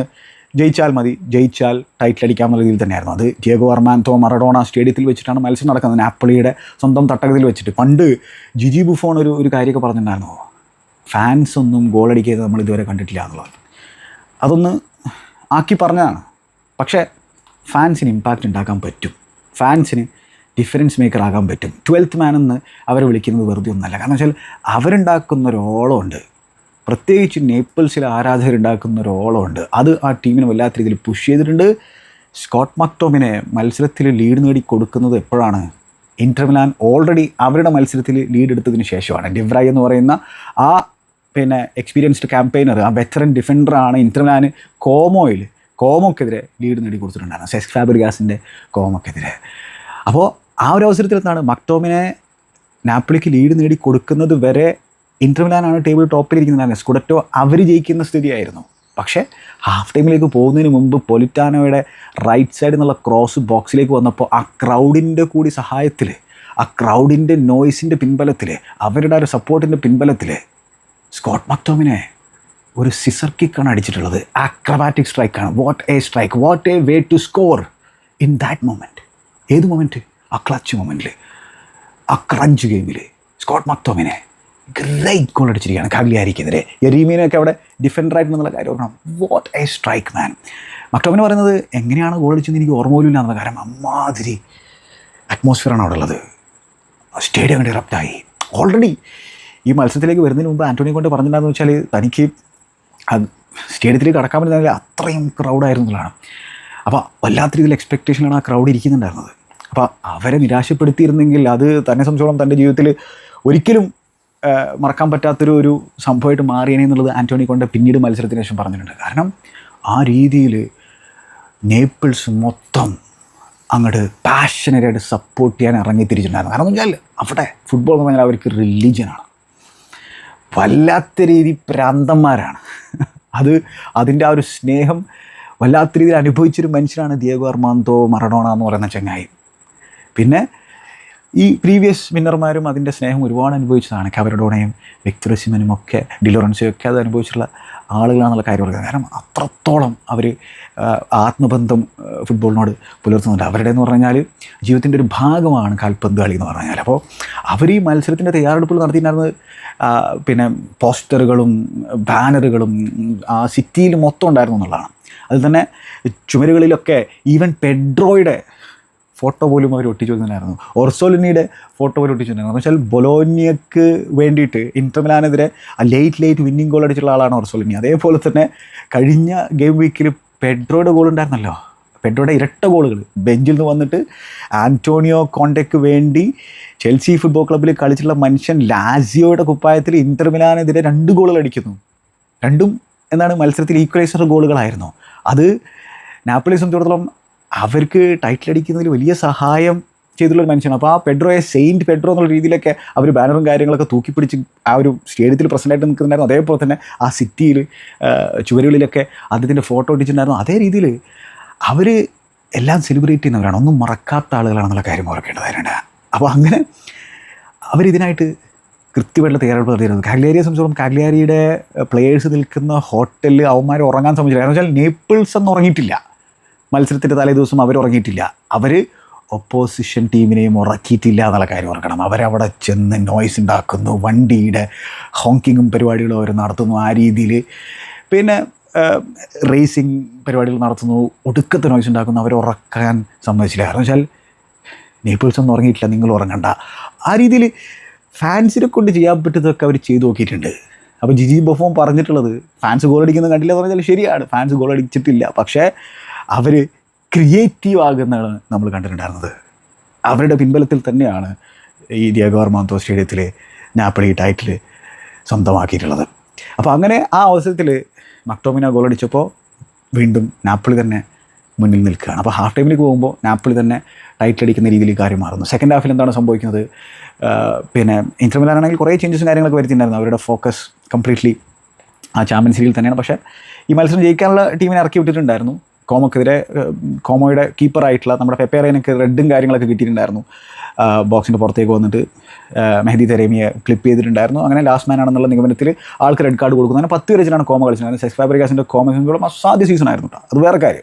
ജയിച്ചാൽ മതി ജയിച്ചാൽ ടൈറ്റിൽ അടിക്കാൻ എന്നുള്ള രീതിയിൽ തന്നെയായിരുന്നു. അത് ഡിയേഗോ അർമാൻതോ മറഡോണ സ്റ്റേഡിയത്തിൽ വെച്ചിട്ടാണ് മത്സരം നടക്കുന്നത്. നാപ്പിളിയുടെ സ്വന്തം തട്ടകത്തിൽ വെച്ചിട്ട്. പണ്ട് ജിജി ബുഫോൺ ഒരു ഒരു കാര്യമൊക്കെ പറഞ്ഞിട്ടുണ്ടായിരുന്നു. ഫാൻസ് ഒന്നും ഗോൾ ഗോളടിക്കുന്നത് നമ്മൾ ഇതുവരെ കണ്ടിട്ടില്ല എന്നുള്ളത്. അതൊന്ന് ആക്കി പറഞ്ഞതാണ്. പക്ഷേ ഫാൻസിന് ഇമ്പാക്റ്റ് ഉണ്ടാക്കാൻ പറ്റും. ഫാൻസിന് ഡിഫറൻസ് മേക്കർ ആകാൻ പറ്റും. ട്വൽത്ത് മാൻ എന്ന് അവരെ വിളിക്കുന്നത് വെറുതെ ഒന്നല്ല. കാരണം വെച്ചാൽ അവരുണ്ടാക്കുന്ന ഒരു ഓളമുണ്ട് പ്രത്യേകിച്ച് നേപ്പിൾസിലെ ആരാധകരുണ്ടാക്കുന്ന ഒരു ഓളമുണ്ട് അത് ആ ടീമിനെ വല്ലാത്ത രീതിയിൽ പുഷ് ചെയ്തിട്ടുണ്ട്. സ്കോട്ട് മക്ടോമിനെ മത്സരത്തിൽ ലീഡ് നേടി കൊടുക്കുന്നത് എപ്പോഴാണ് ഇന്റർമിലാൻ ഓൾറെഡി അവരുടെ മത്സരത്തിൽ ലീഡ് എടുത്തതിന് ശേഷമാണ്. ഡിവ്രായ് എന്ന് പറയുന്ന ആ പിന്നെ എക്സ്പീരിയൻസ്ഡ് ക്യാമ്പയിനർ ആ വെറ്ററൻ ഡിഫൻഡറാണ് ഇന്റർമിലാൻ കോമോയിൽ കോമോക്കെതിരെ ലീഡ് നേടി കൊടുത്തിട്ടുണ്ടായിരുന്നു സെസ് ഫാബ്രിഗാസിന്റെ കോമോക്കെതിരെ. അപ്പോൾ ആ ഒരു അവസരത്തിൽ എന്താണ് മക്ടോമിനെ നാപ്പിളിക്ക് ലീഡ് നേടി കൊടുക്കുന്നത് വരെ ഇന്റർ മിലാനാണ് ടേബിൾ ടോപ്പിലിരിക്കുന്നത് സ്കുഡറ്റോ അവർ ജയിക്കുന്ന സ്ഥിതിയായിരുന്നു. പക്ഷേ ഹാഫ് ടൈമിലേക്ക് പോകുന്നതിന് മുമ്പ് പൊലിറ്റാനോയുടെ റൈറ്റ് സൈഡിൽ നിന്നുള്ള ക്രോസ് ബോക്സിലേക്ക് വന്നപ്പോൾ ആ ക്രൗഡിന്റെ കൂടി സഹായത്തിൽ ആ ക്രൗഡിന്റെ നോയ്സിന്റെ പിൻബലത്തിൽ അവരുടെ ഒരു സപ്പോർട്ടിന്റെ പിൻബലത്തിൽ സ്കോട്ട് മക്ടോമിനെ ഒരു സിസർ കിക്കാണ് അടിച്ചിട്ടുള്ളത്. ആക്രബാറ്റിക് സ്ട്രൈക്കാണ് what a strike what a way to score in that moment ഏത് മൊമെന്റ് ആ ക്ലച്ച് മൊമെന്റിൽ ആ ക്രഞ്ച് ഗെയിമിൽ സ്കോട്ട് മക്ടോമിനെ ഗ്രേറ്റ് ഗോൾ അടിച്ചിരിക്കുകയാണ് കാഗ്ലിയാരിക്കെതിരെ. എറീമീനൊക്കെ അവിടെ ഡിഫൻഡറായിട്ടുള്ള കാര്യം ഓർക്കണം. വാട്ട് എ സ്ട്രൈക്ക് മാൻ മക്ടോമിന് പറയുന്നത് എങ്ങനെയാണ് ഗോൾ അടിച്ചതെന്ന് എനിക്ക് ഓർമ്മ പോലും ഇല്ലാന്നുള്ള കാരണം അമ്മാതിരി അറ്റ്മോസ്ഫിയറാണ് അവിടെ ഉള്ളത്. സ്റ്റേഡിയം കണ്ട് ഇറപ്റ്റായി ഓൾറെഡി ഈ മത്സരത്തിലേക്ക് വരുന്നതിന് മുമ്പ് ആന്റോണി കൊണ്ട് പറഞ്ഞിട്ടുണ്ടെന്ന് വെച്ചാൽ തനിക്ക് സ്റ്റേഡിയത്തിലേക്ക് കടക്കാൻ പറ്റുന്ന അത്രയും ക്രൗഡായിരുന്നു എന്നുള്ളതാണ് അപ്പോൾ വല്ലാത്ത രീതിയിൽ എക്സ്പെക്റ്റേഷനാണ് ആ ക്രൗഡ് ഇരിക്കുന്നുണ്ടായിരുന്നത്. അപ്പോൾ അവരെ നിരാശപ്പെടുത്തിയിരുന്നെങ്കിൽ അത് തന്നെ സംബന്ധിച്ചോളം തന്റെ ജീവിതത്തിൽ ഒരിക്കലും മറക്കാൻ പറ്റാത്തൊരു ഒരു സംഭവമായിട്ട് മാറിയനെ എന്നുള്ളത് ആന്റോണി കൊണ്ട് പിന്നീട് മത്സരത്തിന് ശേഷം പറഞ്ഞിട്ടുണ്ട്. കാരണം ആ രീതിയിൽ നേപ്പിൾസ് മൊത്തം അങ്ങോട്ട് പാഷനറ്റായിട്ട് സപ്പോർട്ട് ചെയ്യാൻ ഇറങ്ങി തിരിച്ചിട്ടുണ്ടായിരുന്നു. കാരണം വെച്ചാൽ അവിടെ ഫുട്ബോൾ എന്ന് പറഞ്ഞാൽ അവർക്ക് റിലീജിയനാണ് വല്ലാത്ത രീതി പ്രാന്തന്മാരാണ്. അത് അതിന്റെ ആ ഒരു സ്നേഹം വല്ലാത്ത രീതിയിൽ അനുഭവിച്ചൊരു മനുഷ്യനാണ് ദിയേഗോ അർമാന്തോ മറഡോണ എന്ന് പറയുന്ന ചങ്ങായി. പിന്നെ ഈ പ്രീവിയസ് വിന്നർമാരും അതിന്റെ സ്നേഹം ഒരുപാട് അനുഭവിച്ചതാണ്. കവരഡോണയും വ്യക്തിറസിമനും ഒക്കെ ഡിലോറൻസും ഒക്കെ അത് അനുഭവിച്ചിട്ടുള്ള ആളുകളാണെന്നുള്ള കാര്യം പറയുന്നത് കാരണം അത്രത്തോളം അവർ ആത്മബന്ധം ഫുട്ബോളിനോട് പുലർത്തുന്നുണ്ട്. അവരുടെ എന്ന് പറഞ്ഞാൽ ജീവിതത്തിന്റെ ഒരു ഭാഗമാണ് കാൽപന്ത് കളി എന്ന് പറഞ്ഞാൽ അപ്പോൾ അവർ ഈ മത്സരത്തിന്റെ തയ്യാറെടുപ്പുകൾ നടത്തിയിട്ടുണ്ടായിരുന്നത് പിന്നെ പോസ്റ്ററുകളും ബാനറുകളും ആ സിറ്റിയിൽ മൊത്തം ഉണ്ടായിരുന്നു എന്നുള്ളതാണ്. അതിൽ തന്നെ ചുമരുകളിലൊക്കെ ഈവൻ പെഡ്രോയുടെ ഫോട്ടോ പോലും അവർ ഒട്ടിച്ചു ഒർസോലിനിയുടെ ഫോട്ടോ പോലും ഒട്ടിച്ചു എന്ന് വെച്ചാൽ ബൊലോനിയക്ക് വേണ്ടിയിട്ട് ഇന്റർമിലാനെതിരെ ലേറ്റ് ലേറ്റ് വിന്നിംഗ് ഗോൾ അടിച്ചുള്ള ആളാണ് ഒർസോലിനി അതേപോലെ തന്നെ കഴിഞ്ഞ ഗെയിം വീക്കിൽ പെഡ്രോയുടെ ഗോൾ ഉണ്ടായിരുന്നല്ലോ. പെഡ്രോയുടെ ഇരട്ട ഗോളുകൾ ബെഞ്ചിൽ നിന്ന് വന്നിട്ട് ആന്റോണിയോ കോണ്ടയ്ക്ക് വേണ്ടി ചെൽസി ഫുട്ബോൾ ക്ലബ്ബിൽ കളിച്ചിട്ടുള്ള മനുഷ്യൻ ലാസിയോയുടെ കുപ്പായത്തിൽ ഇന്റർമിലാനെതിരെ രണ്ട് ഗോളുകൾ അടിക്കുന്നു. രണ്ടും എന്താണ് മത്സരത്തിൽ ഈക്വലൈസർ ഗോളുകളായിരുന്നു അത് നാപ്പിളിസം സംബന്ധിച്ചിടത്തോളം അവർക്ക് ടൈറ്റിൽ അടിക്കുന്നതിൽ വലിയ സഹായം ചെയ്തിട്ടുള്ള ഒരു മനുഷ്യനാണ്. അപ്പോൾ ആ പെഡ്രോയെ സെയിന്റ് പെഡ്രോ എന്നുള്ള രീതിയിലൊക്കെ അവർ ബാനറും കാര്യങ്ങളൊക്കെ തൂക്കിപ്പിടിച്ച് ആ ഒരു സ്റ്റേഡിയത്തിൽ പ്രസന്റായിട്ട് നിൽക്കുന്നുണ്ടായിരുന്നു. അതേപോലെ തന്നെ ആ സിറ്റിയിൽ ചുവരുകളിലൊക്കെ അദ്ദേഹത്തിന്റെ ഫോട്ടോ ഇട്ടിട്ടുണ്ടായിരുന്നു. അതേ രീതിയിൽ അവർ എല്ലാം സെലിബ്രേറ്റ് ചെയ്യുന്നവരാണ്. ഒന്നും മറക്കാത്ത ആളുകളാണെന്നുള്ള കാര്യം ഓർക്കേണ്ടതായിട്ടുണ്ട് അപ്പോൾ അങ്ങനെ അവരിതിനായിട്ട് കൃത്യമായിട്ടുള്ള തയ്യാറെടുപ്പ് നടത്തിയിരുന്നു. കാഗ്ലിയാരിയെ സംബന്ധിച്ചോളം കാഗ്ലിയാരിയുടെ പ്ലേയേഴ്സ് നിൽക്കുന്ന ഹോട്ടലിൽ അവന്മാർ ഉറങ്ങാൻ സംബന്ധിച്ചില്ല കാരണം വെച്ചാൽ നേപ്പിൾസ് ഒന്നും ഉറങ്ങിയിട്ടില്ല. മത്സരത്തിന്റെ തലേ ദിവസം അവർ ഉറങ്ങിയിട്ടില്ല. അവർ ഒപ്പോസിഷൻ ടീമിനെയും ഉറക്കിയിട്ടില്ല എന്നുള്ള കാര്യം ഓർക്കണം. അവരവിടെ ചെന്ന് നോയ്സ് ഉണ്ടാക്കുന്നു വണ്ടിയുടെ ഹോങ്കിങ്ങും പരിപാടികളും അവർ നടത്തുന്നു. ആ രീതിയിൽ പിന്നെ റേസിംഗ് പരിപാടികൾ നടത്തുന്നു. ഒടുക്കത്തെ നോയ്സ് ഉണ്ടാക്കുന്നു. അവർ ഉറക്കാൻ സമ്മതിച്ചില്ല. കാരണം വെച്ചാൽ നേപ്പിൾസ് ഒന്നും ഉറങ്ങിയിട്ടില്ല. നിങ്ങൾ ഉറങ്ങണ്ട. ആ രീതിയിൽ ഫാൻസിനെ കൊണ്ട് ചെയ്യാൻ പറ്റുന്നതൊക്കെ അവർ ചെയ്തു നോക്കിയിട്ടുണ്ട്. അപ്പോൾ ജിജി ബഫോം പറഞ്ഞിട്ടുള്ളത് ഫാൻസ് ഗോൾ അടിക്കുന്നത് കണ്ടില്ല എന്ന് പറഞ്ഞാൽ ശരിയാണ്. ഫാൻസ് ഗോൾ അടിച്ചിട്ടില്ല. പക്ഷേ അവർ ക്രിയേറ്റീവ് ആകുന്നതാണ് നമ്മൾ കണ്ടിട്ടുണ്ടായിരുന്നത്. അവരുടെ പിൻബലത്തിൽ തന്നെയാണ് ഈ ഡിയാഗോ അർമാന്തോ സ്റ്റേഡിയത്തിൽ നാപ്പിളി ടൈറ്റിൽ സ്വന്തമാക്കിയിട്ടുള്ളത്. അപ്പോൾ അങ്ങനെ ആ അവസരത്തിൽ മക്ടോമിന ഗോളടിച്ചപ്പോൾ വീണ്ടും നാപ്പിളി തന്നെ മുന്നിൽ നിൽക്കുകയാണ്. അപ്പോൾ ഹാഫ് ടൈമിലേക്ക് പോകുമ്പോൾ നാപ്പിളി തന്നെ ടൈറ്റിൽ അടിക്കുന്ന രീതിയിൽ കാര്യം മാറുന്നു. സെക്കൻഡ് ഹാഫിൽ എന്താണ് സംഭവിക്കുന്നത്? പിന്നെ ഇന്റർമിലാണെങ്കിൽ കുറേ ചേഞ്ചസും കാര്യങ്ങളൊക്കെ വരുത്തിയിട്ടുണ്ടായിരുന്നു. അവരുടെ ഫോക്കസ് കംപ്ലീറ്റ്ലി ആ ചാമ്പ്യൻസ് ലീഗിൽ തന്നെയാണ്. പക്ഷേ ഈ മത്സരം ജയിക്കാനുള്ള ടീമിനെ ഇറക്കി വിട്ടിട്ടുണ്ടായിരുന്നു. കോമക്കെതിരെ കോമോയുടെ കീപ്പറായിട്ടുള്ള നമ്മുടെ പെപ്പേറേനൊക്കെ റെഡും കാര്യങ്ങളൊക്കെ കിട്ടിയിട്ടുണ്ടായിരുന്നു. ബോക്സിന്റെ പുറത്തേക്ക് വന്നിട്ട് മെഹദി തെരേമിയെ ക്ലിപ്പ് ചെയ്തിട്ടുണ്ടായിരുന്നു. അങ്ങനെ ലാസ്റ്റ് മാൻ ആണെന്നുള്ള നിഗമനത്തിൽ ആൾക്ക് റെഡ് കാർഡ് കൊടുക്കുന്നു. അങ്ങനെ പത്ത് വരച്ചിലാണ് കോമ കളിച്ചത്. സെക്സ് ഫാബ്രിക്കാസിന്റെ കോമ സംഘങ്ങളും അസാധ്യ സീസൺ ആയിരുന്നു കേട്ടോ അത് വേറെ കാര്യം.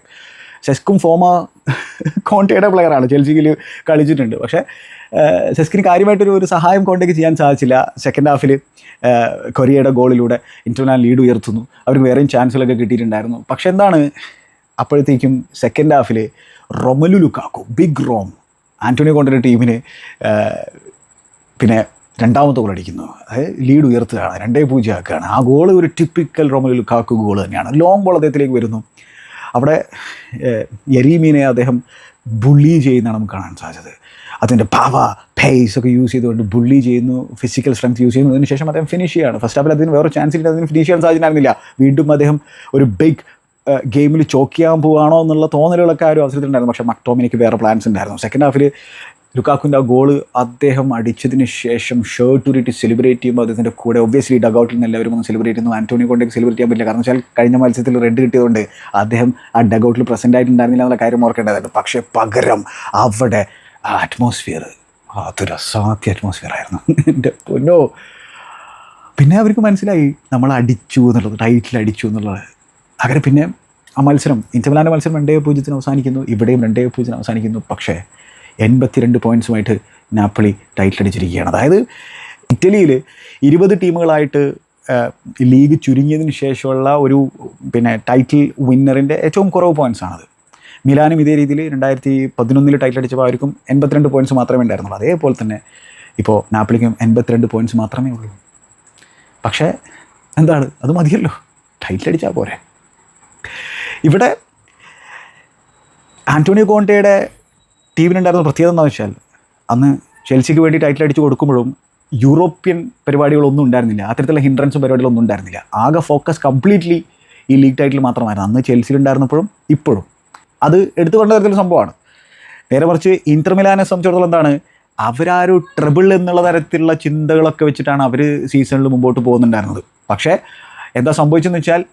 സെസ്കും ഫോമ കോണ്ടയുടെ പ്ലെയറാണ് ചെൽസിയിൽ കളിച്ചിട്ടുണ്ട്. പക്ഷേ സെസ്കിന് കാര്യമായിട്ടൊരു ഒരു സഹായം കോണ്ടയ്ക്ക് ചെയ്യാൻ സാധിച്ചില്ല. സെക്കൻഡ് ഹാഫിൽ കൊറിയയുടെ ഗോളിലൂടെ ഇന്റർനാൽ ലീഡ് ഉയർത്തുന്നു. അവർക്ക് വേറെയും ചാൻസുകളൊക്കെ കിട്ടിയിട്ടുണ്ടായിരുന്നു. പക്ഷേ എന്താണ്? അപ്പോഴത്തേക്കും സെക്കൻഡ് ഹാഫിൽ Romelu Lukaku big Rom. Antonio കൊണ്ടൊരു ടീമിന് പിന്നെ രണ്ടാമത്തെ ഗോൾ അടിക്കുന്നു. അതായത് ലീഡ് ഉയർത്തുകയാണ് രണ്ടേ പൂജ്യം ആക്കുകയാണ്. ആ ഗോൾ ഒരു ടിപ്പിക്കൽ റൊമലു ലുക്കാക്കു ഗോൾ തന്നെയാണ്. ലോങ് ബോൾ അദ്ദേഹത്തിലേക്ക് വരുന്നു. അവിടെ യരീമീനെ അദ്ദേഹം ബുള്ളി ചെയ്യുന്നതാണ് നമുക്ക് കാണാൻ സാധിച്ചത്. അതിന്റെ പാവ പേസ് ഒക്കെ യൂസ് ചെയ്തുകൊണ്ട് ബുള്ളി ചെയ്യുന്നു ഫിസിക്കൽ സ്ട്രെങ്ത് യൂസ് ചെയ്യുന്നു. അതിനുശേഷം അദ്ദേഹം ഫിനിഷ് ചെയ്യാണ്. ഫസ്റ്റ് ഹാഫിൽ അതിന് വേറെ ചാൻസ് ഇല്ല അതിന് ഫിനിഷ് ചെയ്യാൻ സാധിച്ചിട്ടുണ്ടായിരുന്നില്ല വീണ്ടും അദ്ദേഹം ഒരു ബിഗ് ഗെയിമിൽ ചോക്ക് ചെയ്യാൻ പോവുകയാണോ എന്നുള്ള തോന്നലുകളൊക്കെ ആ ഒരു അവസരത്തിലുണ്ടായിരുന്നു. പക്ഷേ മക്ടോമിനിക്ക് വേറെ പ്ലാൻസ് ഉണ്ടായിരുന്നു. സെക്കൻഡ് ഹാഫിൽ ലുക്കാക്കുന്റെ ആ ഗോൾ അദ്ദേഹം അടിച്ചതിന് ശേഷം ഷർട്ട് ഉരുട്ടി സെലിബ്രേറ്റ് ചെയ്യുമ്പോൾ അദ്ദേഹത്തിന്റെ കൂടെ ഒബ്വിയസ്ലി ഡഗൗട്ടിൽ നിന്ന് എല്ലാവരും ഒന്ന് സെലിബ്രേറ്റ് ചെയ്യുന്നു. ആന്റോണി കൊണ്ടേക്ക് സെലിബ്രേറ്റ് ചെയ്യാൻ പറ്റില്ല. കാരണം വെച്ചാൽ കഴിഞ്ഞ മത്സരത്തിൽ റെഡ് കിട്ടിയതുകൊണ്ട് അദ്ദേഹം ആ ഡഗൗട്ടിൽ പ്രസന്റ് ആയിട്ടുണ്ടായിരുന്നില്ല എന്നുള്ള കാര്യം ഓർക്കേണ്ടതായിരുന്നു. പക്ഷേ പകരം അവിടെ ആ അറ്റ്മോസ്ഫിയർ അതൊരു അസാധ്യ അറ്റ്മോസ്ഫിയർ ആയിരുന്നു. എന്റെ പൊന്നോ. പിന്നെ അവർക്ക് മനസ്സിലായി. നമ്മൾ അടിച്ചു എന്നുള്ളത് ടൈറ്റിൽ അടിച്ചു എന്നുള്ളത്. അങ്ങനെ പിന്നെ ആ മത്സരം ഇന്റർമിലാന്റെ മത്സരം രണ്ടേ പൂജ്യത്തിന് അവസാനിക്കുന്നു ഇവിടെയും രണ്ടേ പൂജ്യത്തിന് അവസാനിക്കുന്നു. പക്ഷേ എൺപത്തിരണ്ട് പോയിന്റ്സുമായിട്ട് നാപ്പിളി ടൈറ്റിൽ അടിച്ചിരിക്കുകയാണ്. അതായത് ഇറ്റലിയിൽ ഇരുപത് ടീമുകളായിട്ട് ലീഗ് ചുരുങ്ങിയതിന് ശേഷമുള്ള ഒരു പിന്നെ ടൈറ്റിൽ വിന്നറിന്റെ ഏറ്റവും കുറവ് പോയിന്റ്സ് ആണത്. മിലാനും ഇതേ രീതിയിൽ രണ്ടായിരത്തി പതിനൊന്നിൽ ടൈറ്റിൽ അടിച്ചപ്പോൾ അവർക്കും എൺപത്തിരണ്ട് പോയിന്റ്സ് മാത്രമേ ഉണ്ടായിരുന്നുള്ളൂ. അതേപോലെ തന്നെ ഇപ്പോൾ നാപ്പിളിക്കും എൺപത്തിരണ്ട് പോയിന്റ്സ് മാത്രമേ ഉള്ളൂ. പക്ഷേ എന്താണ്? അത് മതിയല്ലോ. ടൈറ്റിൽ അടിച്ചാൽ പോരെ. ഇവിടെ ആന്റോണിയോ കോണ്ടയുടെ ടീമിനുണ്ടായിരുന്ന പ്രത്യേകത എന്താണെന്ന് വെച്ചാൽ അന്ന് ചെൽസിക്ക് വേണ്ടി ടൈറ്റിൽ അടിച്ച് കൊടുക്കുമ്പോഴും യൂറോപ്യൻ പരിപാടികളൊന്നും ഉണ്ടായിരുന്നില്ല. അത്തരത്തിലുള്ള ഹിൻഡ്രൻസും പരിപാടികളൊന്നും ഉണ്ടായിരുന്നില്ല. ആകെ ഫോക്കസ് കംപ്ലീറ്റ്ലി ഈ ലീഗ് ടൈറ്റിൽ മാത്രമായിരുന്നു. അന്ന് ചെൽസിയിലുണ്ടായിരുന്നപ്പോഴും ഇപ്പോഴും. അത് എടുത്തു കൊണ്ട തരത്തിലുള്ള സംഭവമാണ്. നേരെ മറിച്ച് ഇന്റർ മിലാനെ സംബന്ധിച്ചിടത്തോളം എന്താണ്? അവരാരു ട്രബിൾ എന്നുള്ള തരത്തിലുള്ള ചിന്തകളൊക്കെ വെച്ചിട്ടാണ് അവർ സീസണിൽ മുമ്പോട്ട് പോകുന്നുണ്ടായിരുന്നത്. പക്ഷേ എന്താ സംഭവിച്ചെന്ന് വെച്ചാൽ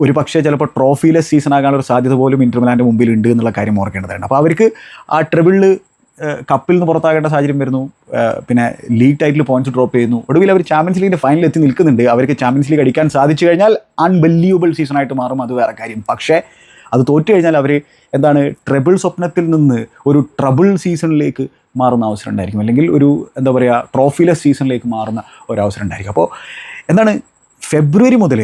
ഒരു പക്ഷേ ചിലപ്പോൾ ട്രോഫിയിലെ സീസൺ ആകാനുള്ള സാധ്യത പോലും ഇന്റർമിലാന്റെ മുമ്പിൽ ഉണ്ട് എന്നുള്ള കാര്യം ഓർക്കേണ്ടതാണ് അപ്പോൾ അവർക്ക് ആ ട്രിബിളിൽ കപ്പിൽ നിന്ന് പുറത്താകേണ്ട സാഹചര്യം വരുന്നു. പിന്നെ ലീഗ് ടൈറ്റിൽ പോയിന്റ്സ് ഡ്രോപ്പ് ചെയ്യുന്നു. ഒടുവിൽ അവർ ചാമ്പ്യൻസ് ലീഗിന്റെ ഫൈനലിൽ എത്തി നിൽക്കുന്നുണ്ട്. അവർക്ക് ചാമ്പ്യൻസ് ലീഗ് അടിക്കാൻ സാധിച്ചു കഴിഞ്ഞാൽ അൺബല്യൂബിൾ സീസണായിട്ട് മാറും. അത് വേറെ കാര്യം. പക്ഷേ അത് തോറ്റു കഴിഞ്ഞാൽ അവർ എന്താണ് ട്രബിൾ സ്വപ്നത്തിൽ നിന്ന് ഒരു ട്രബിൾ സീസണിലേക്ക് മാറുന്ന അവസരം ഉണ്ടായിരിക്കും. അല്ലെങ്കിൽ ഒരു എന്താ പറയുക ട്രോഫിലെസ് സീസണിലേക്ക് മാറുന്ന ഒരു അവസരം ഉണ്ടായിരിക്കും. അപ്പോൾ എന്താണ് ഫെബ്രുവരി മുതൽ